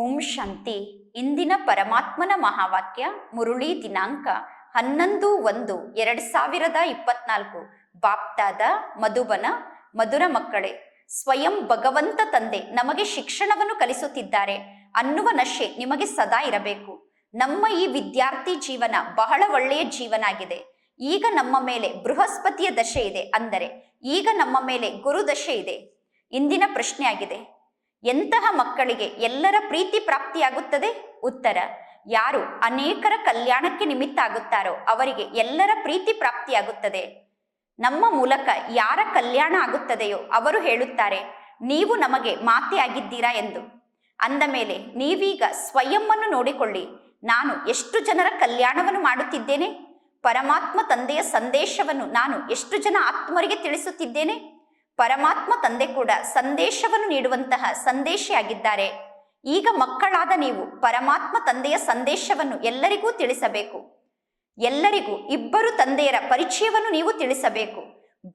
ಓಂ ಶಾಂತಿ. ಇಂದಿನ ಪರಮಾತ್ಮನ ಮಹಾವಾಕ್ಯ ಮುರುಳಿ ದಿನಾಂಕ ಹನ್ನೊಂದು ಒಂದು ಎರಡು ಸಾವಿರದ ಇಪ್ಪತ್ನಾಲ್ಕು. ಬಾಪ್ತಾದ ಮಧುಬನ, ಮಧುರ ಮಕ್ಕಳೇ, ಸ್ವಯಂ ಭಗವಂತ ತಂದೆ ನಮಗೆ ಶಿಕ್ಷಣವನ್ನು ಕಲಿಸುತ್ತಿದ್ದಾರೆ. ಅನ್ನುವ ನಶೆ ನಿಮಗೆ ಸದಾ ಇರಬೇಕು. ನಮ್ಮ ಈ ವಿದ್ಯಾರ್ಥಿ ಜೀವನ ಬಹಳ ಒಳ್ಳೆಯ ಜೀವನ ಆಗಿದೆ ಈಗ ನಮ್ಮ ಮೇಲೆ ಬೃಹಸ್ಪತಿಯ ದಶೆ ಇದೆ ಅಂದರೆ, ಈಗ ನಮ್ಮ ಮೇಲೆ ಗುರು ದಶೆ ಇದೆ. ಇಂದಿನ ಪ್ರಶ್ನೆ ಆಗಿದೆ ಎಂತಹ ಮಕ್ಕಳಿಗೆ ಎಲ್ಲರ ಪ್ರೀತಿ ಪ್ರಾಪ್ತಿಯಾಗುತ್ತದೆ? ಉತ್ತರ, ಯಾರು ಅನೇಕರ ಕಲ್ಯಾಣಕ್ಕೆ ನಿಮಿತ್ತ ಆಗುತ್ತಾರೋ ಅವರಿಗೆ ಎಲ್ಲರ ಪ್ರೀತಿ ಪ್ರಾಪ್ತಿಯಾಗುತ್ತದೆ. ನಮ್ಮ ಮೂಲಕ ಯಾರ ಕಲ್ಯಾಣ ಆಗುತ್ತದೆಯೋ ಅವರು ಹೇಳುತ್ತಾರೆ, ನೀವು ನಮಗೆ ಮಾತೆ ಆಗಿದ್ದೀರಾ ಎಂದು. ಅಂದ ಮೇಲೆ, ನೀವೀಗ ಸ್ವಯಂವನ್ನು ನೋಡಿಕೊಳ್ಳಿ. ನಾನು ಎಷ್ಟು ಜನರ ಕಲ್ಯಾಣವನ್ನು ಮಾಡುತ್ತಿದ್ದೇನೆ? ಪರಮಾತ್ಮ ತಂದೆಯ ಸಂದೇಶವನ್ನು ನಾನು ಎಷ್ಟು ಜನ ಆತ್ಮರಿಗೆ ತಿಳಿಸುತ್ತಿದ್ದೇನೆ? ಪರಮಾತ್ಮ ತಂದೆ ಕೂಡ ಸಂದೇಶವನ್ನು ನೀಡುವಂತಹ ಸಂದೇಶಿಯಾಗಿದ್ದಾರೆ. ಈಗ ಮಕ್ಕಳಾದ ನೀವು ಪರಮಾತ್ಮ ತಂದೆಯ ಸಂದೇಶವನ್ನು ಎಲ್ಲರಿಗೂ ತಿಳಿಸಬೇಕು. ಎಲ್ಲರಿಗೂ ಇಬ್ಬರು ತಂದೆಯರ ಪರಿಚಯವನ್ನು ನೀವು ತಿಳಿಸಬೇಕು.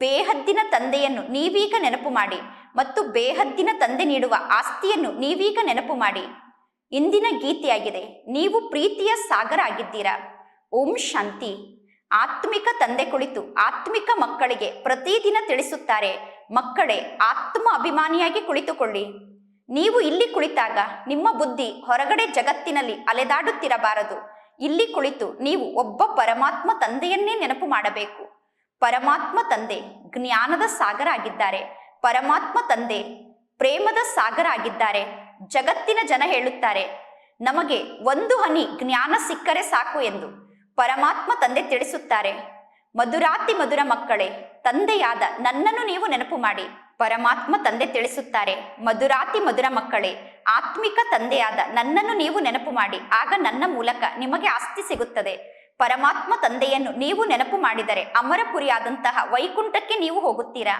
ಬೇಹದ್ದಿನ ತಂದೆಯನ್ನು ನೀವೀಗ ನೆನಪು ಮಾಡಿ ಮತ್ತು ಬೇಹದ್ದಿನ ತಂದೆ ನೀಡುವ ಆಸ್ತಿಯನ್ನು ನೀವೀಗ ನೆನಪು ಮಾಡಿ. ಇಂದಿನ ಗೀತೆಯಾಗಿದೆ, ನೀವು ಪ್ರೀತಿಯ ಸಾಗರ ಆಗಿದ್ದೀರಾ? ಓಂ ಶಾಂತಿ. ಆತ್ಮಿಕ ತಂದೆ ಕುಳಿತು ಆತ್ಮಿಕ ಮಕ್ಕಳಿಗೆ ಪ್ರತಿದಿನ ತಿಳಿಸುತ್ತಾರೆ ಮಕ್ಕಳೇ, ಆತ್ಮ ಅಭಿಮಾನಿಯಾಗಿ ಕುಳಿತುಕೊಳ್ಳಿ. ನೀವು ಇಲ್ಲಿ ಕುಳಿತಾಗ ನಿಮ್ಮ ಬುದ್ಧಿ ಹೊರಗಡೆ ಜಗತ್ತಿನಲ್ಲಿ ಅಲೆದಾಡುತ್ತಿರಬಾರದು. ಇಲ್ಲಿ ಕುಳಿತು ನೀವು ಒಬ್ಬ ಪರಮಾತ್ಮ ತಂದೆಯನ್ನೇ ನೆನಪು ಮಾಡಬೇಕು. ಪರಮಾತ್ಮ ತಂದೆ ಜ್ಞಾನದ ಸಾಗರ ಆಗಿದ್ದಾರೆ ಪರಮಾತ್ಮ ತಂದೆ ಪ್ರೇಮದ ಸಾಗರ ಆಗಿದ್ದಾರೆ ಜಗತ್ತಿನ ಜನ ಹೇಳುತ್ತಾರೆ, ನಮಗೆ ಒಂದು ಹನಿ ಜ್ಞಾನ ಸಿಕ್ಕರೆ ಸಾಕು ಎಂದು. ಪರಮಾತ್ಮ ತಂದೆ ತಿಳಿಸುತ್ತಾರೆ ಮಧುರಾತಿ ಮಧುರ ಮಕ್ಕಳೇ, ತಂದೆಯಾದ ನನ್ನನ್ನು ನೀವು ನೆನಪು ಮಾಡಿ. ಪರಮಾತ್ಮ ತಂದೆ ತಿಳಿಸುತ್ತಾರೆ, ಮಧುರಾತಿ ಮಧುರ ಮಕ್ಕಳೇ, ಆತ್ಮಿಕ ತಂದೆಯಾದ ನನ್ನನ್ನು ನೀವು ನೆನಪು ಮಾಡಿ. ಆಗ ನನ್ನ ಮೂಲಕ ನಿಮಗೆ ಆಸ್ತಿ ಸಿಗುತ್ತದೆ. ಪರಮಾತ್ಮ ತಂದೆಯನ್ನು ನೀವು ನೆನಪು ಮಾಡಿದರೆ ಅಮರಪುರಿಯಾದಂತಹ ವೈಕುಂಠಕ್ಕೆ ನೀವು ಹೋಗುತ್ತೀರಾ?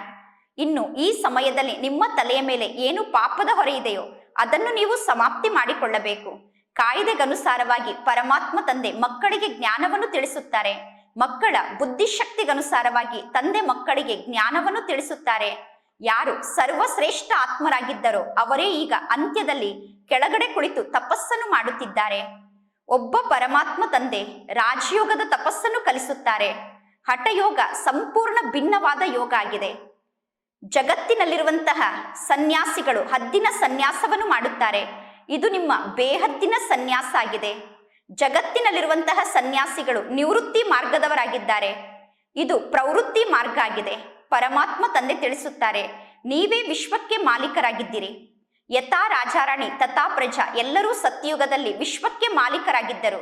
ಇನ್ನು ಈ ಸಮಯದಲ್ಲಿ ನಿಮ್ಮ ತಲೆಯ ಮೇಲೆ ಏನು ಪಾಪದ ಹೊರೆ ಇದೆಯೋ ಅದನ್ನು ನೀವು ಸಮಾಪ್ತಿ ಮಾಡಿಕೊಳ್ಳಬೇಕು. ಕಾಯ್ದೆಗನುಸಾರವಾಗಿ ಪರಮಾತ್ಮ ತಂದೆ ಮಕ್ಕಳಿಗೆ ಜ್ಞಾನವನ್ನು ತಿಳಿಸುತ್ತಾರೆ. ಮಕ್ಕಳ ಬುದ್ಧಿಶಕ್ತಿಗನುಸಾರವಾಗಿ ತಂದೆ ಮಕ್ಕಳಿಗೆ ಜ್ಞಾನವನ್ನು ತಿಳಿಸುತ್ತಾರೆ. ಯಾರು ಸರ್ವಶ್ರೇಷ್ಠ ಆತ್ಮರಾಗಿದ್ದರೋ ಅವರೇ ಈಗ ಅಂತ್ಯದಲ್ಲಿ ಕೆಳಗಡೆ ಕುಳಿತು ತಪಸ್ಸನ್ನು ಮಾಡುತ್ತಿದ್ದಾರೆ. ಒಬ್ಬ ಪರಮಾತ್ಮ ತಂದೆ ರಾಜಯೋಗದ ತಪಸ್ಸನ್ನು ಕಲಿಸುತ್ತಾರೆ. ಹಠಯೋಗ ಸಂಪೂರ್ಣ ಭಿನ್ನವಾದ ಯೋಗ ಆಗಿದೆ. ಜಗತ್ತಿನಲ್ಲಿರುವಂತಹ ಸನ್ಯಾಸಿಗಳು ಹದ್ದಿನ ಸನ್ಯಾಸವನ್ನು ಮಾಡುತ್ತಾರೆ. ಇದು ನಿಮ್ಮ ಬೇಹದ್ದಿನ ಸನ್ಯಾಸ ಆಗಿದೆ. ಜಗತ್ತಿನಲ್ಲಿರುವಂತಹ ಸನ್ಯಾಸಿಗಳು ನಿವೃತ್ತಿ ಮಾರ್ಗದವರಾಗಿದ್ದಾರೆ. ಇದು ಪ್ರವೃತ್ತಿ ಮಾರ್ಗ ಆಗಿದೆ. ಪರಮಾತ್ಮ ತಂದೆ ತಿಳಿಸುತ್ತಾರೆ, ನೀವೇ ವಿಶ್ವಕ್ಕೆ ಮಾಲೀಕರಾಗಿದ್ದೀರಿ. ಯಥಾ ರಾಜಾರಾಣಿ, ತಥಾ ಪ್ರಜಾ, ಎಲ್ಲರೂ ಸತ್ಯಯುಗದಲ್ಲಿ ವಿಶ್ವಕ್ಕೆ ಮಾಲೀಕರಾಗಿದ್ದರು.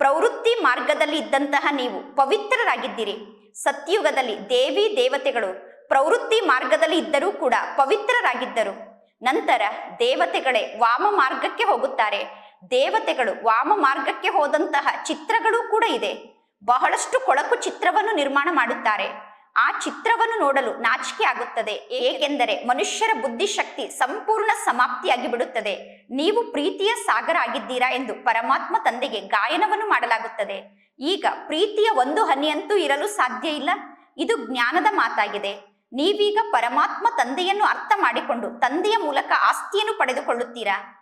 ಪ್ರವೃತ್ತಿ ಮಾರ್ಗದಲ್ಲಿ ಇದ್ದಂತಹ ನೀವು ಪವಿತ್ರರಾಗಿದ್ದೀರಿ. ಸತ್ಯಯುಗದಲ್ಲಿ ದೇವಿ ದೇವತೆಗಳು ಪ್ರವೃತ್ತಿ ಮಾರ್ಗದಲ್ಲಿ ಇದ್ದರೂ ಕೂಡ ಪವಿತ್ರರಾಗಿದ್ದರು. ನಂತರ ದೇವತೆಗಳೇ ವಾಮ ಮಾರ್ಗಕ್ಕೆ ಹೋಗುತ್ತಾರೆ. ದೇವತೆಗಳು ವಾಮ ಮಾರ್ಗಕ್ಕೆ ಹೋದಂತಹ ಚಿತ್ರಗಳೂ ಕೂಡ ಇದೆ. ಬಹಳಷ್ಟು ಕೊಳಕು ಚಿತ್ರವನ್ನು ನಿರ್ಮಾಣ ಮಾಡುತ್ತಾರೆ. ಆ ಚಿತ್ರವನ್ನು ನೋಡಲು ನಾಚಿಕೆ ಆಗುತ್ತದೆ. ಏಕೆಂದರೆ ಮನುಷ್ಯರ ಬುದ್ಧಿಶಕ್ತಿ ಸಂಪೂರ್ಣ ಸಮಾಪ್ತಿಯಾಗಿ ಬಿಡುತ್ತದೆ. ನೀವು ಪ್ರೀತಿಯ ಸಾಗರ ಆಗಿದ್ದೀರಾ ಎಂದು ಪರಮಾತ್ಮ ತಂದೆಗೆ ಗಾಯನವನ್ನು ಮಾಡಲಾಗುತ್ತದೆ. ಈಗ ಪ್ರೀತಿಯ ಒಂದು ಹನಿಯಂತೂ ಇರಲು ಸಾಧ್ಯ ಇಲ್ಲ. ಇದು ಜ್ಞಾನದ ಮಾತಾಗಿದೆ. ನೀವೀಗ ಪರಮಾತ್ಮ ತಂದೆಯನ್ನು ಅರ್ಥ ಮಾಡಿಕೊಂಡು ತಂದೆಯ ಮೂಲಕ ಆಸ್ತಿಯನ್ನು ಪಡೆದುಕೊಳ್ಳುತ್ತೀರಾ?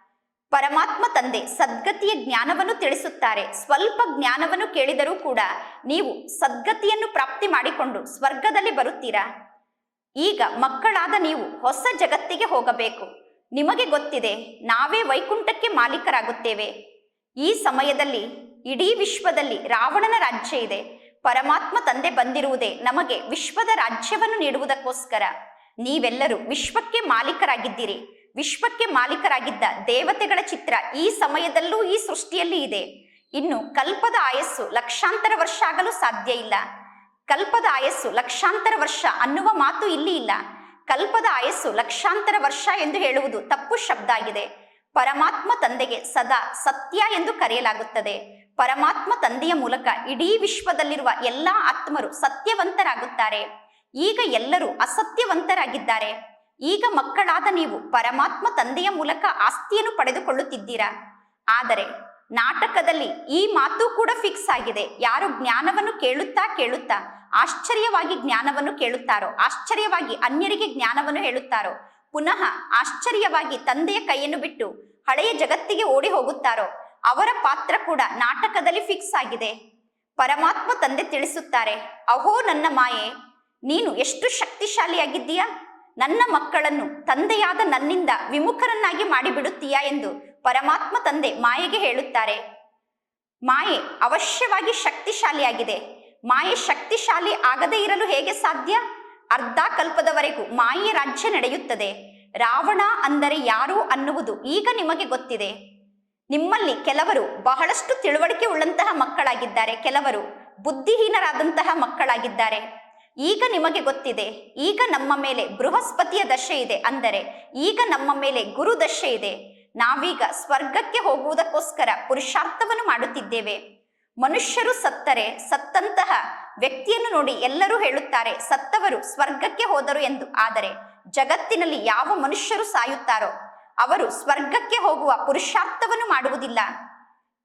ಪರಮಾತ್ಮ ತಂದೆ ಸದ್ಗತಿಯ ಜ್ಞಾನವನ್ನು ತಿಳಿಸುತ್ತಾರೆ. ಸ್ವಲ್ಪ ಜ್ಞಾನವನ್ನು ಕೇಳಿದರೂ ಕೂಡ ನೀವು ಸದ್ಗತಿಯನ್ನು ಪ್ರಾಪ್ತಿ ಮಾಡಿಕೊಂಡು ಸ್ವರ್ಗದಲ್ಲಿ ಬರುತ್ತೀರಾ? ಈಗ ಮಕ್ಕಳಾದ ನೀವು ಹೊಸ ಜಗತ್ತಿಗೆ ಹೋಗಬೇಕು. ನಿಮಗೆ ಗೊತ್ತಿದೆ, ನಾವೇ ವೈಕುಂಠಕ್ಕೆ ಮಾಲೀಕರಾಗುತ್ತೇವೆ. ಈ ಸಮಯದಲ್ಲಿ ಇಡೀ ವಿಶ್ವದಲ್ಲಿ ರಾವಣನ ರಾಜ್ಯ ಇದೆ. ಪರಮಾತ್ಮ ತಂದೆ ಬಂದಿರುವುದೇ ನಮಗೆ ವಿಶ್ವದ ರಾಜ್ಯವನ್ನು ನೀಡುವುದಕ್ಕೋಸ್ಕರ. ನೀವೆಲ್ಲರೂ ವಿಶ್ವಕ್ಕೆ ಮಾಲೀಕರಾಗಿದ್ದೀರಿ. ವಿಶ್ವಕ್ಕೆ ಮಾಲೀಕರಾಗಿದ್ದ ದೇವತೆಗಳ ಚಿತ್ರ ಈ ಸಮಯದಲ್ಲೂ ಈ ಸೃಷ್ಟಿಯಲ್ಲಿ ಇದೆ. ಇನ್ನು ಕಲ್ಪದ ಆಯಸ್ಸು ಲಕ್ಷಾಂತರ ವರ್ಷ ಆಗಲು ಸಾಧ್ಯ ಇಲ್ಲ. ಕಲ್ಪದ ಆಯಸ್ಸು ಲಕ್ಷಾಂತರ ವರ್ಷ ಅನ್ನುವ ಮಾತು ಇಲ್ಲಿ ಇಲ್ಲ. ಕಲ್ಪದ ಆಯಸ್ಸು ಲಕ್ಷಾಂತರ ವರ್ಷ ಎಂದು ಹೇಳುವುದು ತಪ್ಪು ಶಬ್ದ ಆಗಿದೆ. ಪರಮಾತ್ಮ ತಂದೆಗೆ ಸದಾ ಸತ್ಯ ಎಂದು ಕರೆಯಲಾಗುತ್ತದೆ. ಪರಮಾತ್ಮ ತಂದೆಯ ಮೂಲಕ ಇಡೀ ವಿಶ್ವದಲ್ಲಿರುವ ಎಲ್ಲಾ ಆತ್ಮರು ಸತ್ಯವಂತರಾಗುತ್ತಾರೆ. ಈಗ ಎಲ್ಲರೂ ಅಸತ್ಯವಂತರಾಗಿದ್ದಾರೆ. ಈಗ ಮಕ್ಕಳಾದ ನೀವು ಪರಮಾತ್ಮ ತಂದೆಯ ಮೂಲಕ ಆಸ್ತಿಯನ್ನು ಪಡೆದುಕೊಳ್ಳುತ್ತಿದ್ದೀರಾ? ಆದರೆ ನಾಟಕದಲ್ಲಿ ಈ ಮಾತು ಕೂಡ ಫಿಕ್ಸ್ ಆಗಿದೆ. ಯಾರು ಜ್ಞಾನವನ್ನು ಕೇಳುತ್ತಾ ಕೇಳುತ್ತಾ, ಆಶ್ಚರ್ಯವಾಗಿ ಜ್ಞಾನವನ್ನು ಕೇಳುತ್ತಾರೋ, ಆಶ್ಚರ್ಯವಾಗಿ ಅನ್ಯರಿಗೆ ಜ್ಞಾನವನ್ನು ಹೇಳುತ್ತಾರೋ, ಪುನಃ ಆಶ್ಚರ್ಯವಾಗಿ ತಂದೆಯ ಕೈಯನ್ನು ಬಿಟ್ಟು ಹಳೆಯ ಜಗತ್ತಿಗೆ ಓಡಿ ಹೋಗುತ್ತಾರೋ, ಅವರ ಪಾತ್ರ ಕೂಡ ನಾಟಕದಲ್ಲಿ ಫಿಕ್ಸ್ ಆಗಿದೆ. ಪರಮಾತ್ಮ ತಂದೆ ತಿಳಿಸುತ್ತಾರೆ, ಅಹೋ ನನ್ನ ಮಾಯೆ, ನೀನು ಎಷ್ಟು ಶಕ್ತಿಶಾಲಿಯಾಗಿದ್ದೀಯಾ? ನನ್ನ ಮಕ್ಕಳನ್ನು ತಂದೆಯಾದ ನನ್ನಿಂದ ವಿಮುಖರನ್ನಾಗಿ ಮಾಡಿಬಿಡುತ್ತೀಯಾ ಎಂದು ಪರಮಾತ್ಮ ತಂದೆ ಮಾಯೆಗೆ ಹೇಳುತ್ತಾರೆ. ಮಾಯೆ ಅವಶ್ಯವಾಗಿ ಶಕ್ತಿಶಾಲಿಯಾಗಿದೆ. ಮಾಯೆ ಶಕ್ತಿಶಾಲಿ ಆಗದೇ ಇರಲು ಹೇಗೆ ಸಾಧ್ಯ? ಅರ್ಧ ಕಲ್ಪದವರೆಗೂ ಮಾಯೆ ರಾಜ್ಯ ನಡೆಯುತ್ತದೆ. ರಾವಣ ಅಂದರೆ ಯಾರು ಅನ್ನುವುದು ಈಗ ನಿಮಗೆ ಗೊತ್ತಿದೆ. ನಿಮ್ಮಲ್ಲಿ ಕೆಲವರು ಬಹಳಷ್ಟು ತಿಳುವಳಿಕೆ ಉಳ್ಳಂತಹ ಮಕ್ಕಳಾಗಿದ್ದಾರೆ. ಕೆಲವರು ಬುದ್ಧಿಹೀನರಾದಂತಹ ಮಕ್ಕಳಾಗಿದ್ದಾರೆ. ಈಗ ನಿಮಗೆ ಗೊತ್ತಿದೆ, ಈಗ ನಮ್ಮ ಮೇಲೆ ಬೃಹಸ್ಪತಿಯ ದಶೆ ಇದೆ ಅಂದರೆ, ಈಗ ನಮ್ಮ ಮೇಲೆ ಗುರು ದಶೆ ಇದೆ. ನಾವೀಗ ಸ್ವರ್ಗಕ್ಕೆ ಹೋಗುವುದಕ್ಕೋಸ್ಕರ ಪುರುಷಾರ್ಥವನ್ನು ಮಾಡುತ್ತಿದ್ದೇವೆ. ಮನುಷ್ಯರು ಸತ್ತರೆ, ಸತ್ತಂತಹ ವ್ಯಕ್ತಿಯನ್ನು ನೋಡಿ ಎಲ್ಲರೂ ಹೇಳುತ್ತಾರೆ, ಸತ್ತವರು ಸ್ವರ್ಗಕ್ಕೆ ಹೋದರು ಎಂದು. ಆದರೆ, ಜಗತ್ತಿನಲ್ಲಿ ಯಾವ ಮನುಷ್ಯರು ಸಾಯುತ್ತಾರೋ, ಅವರು ಸ್ವರ್ಗಕ್ಕೆ ಹೋಗುವ ಪುರುಷಾರ್ಥವನ್ನು ಮಾಡುವುದಿಲ್ಲ.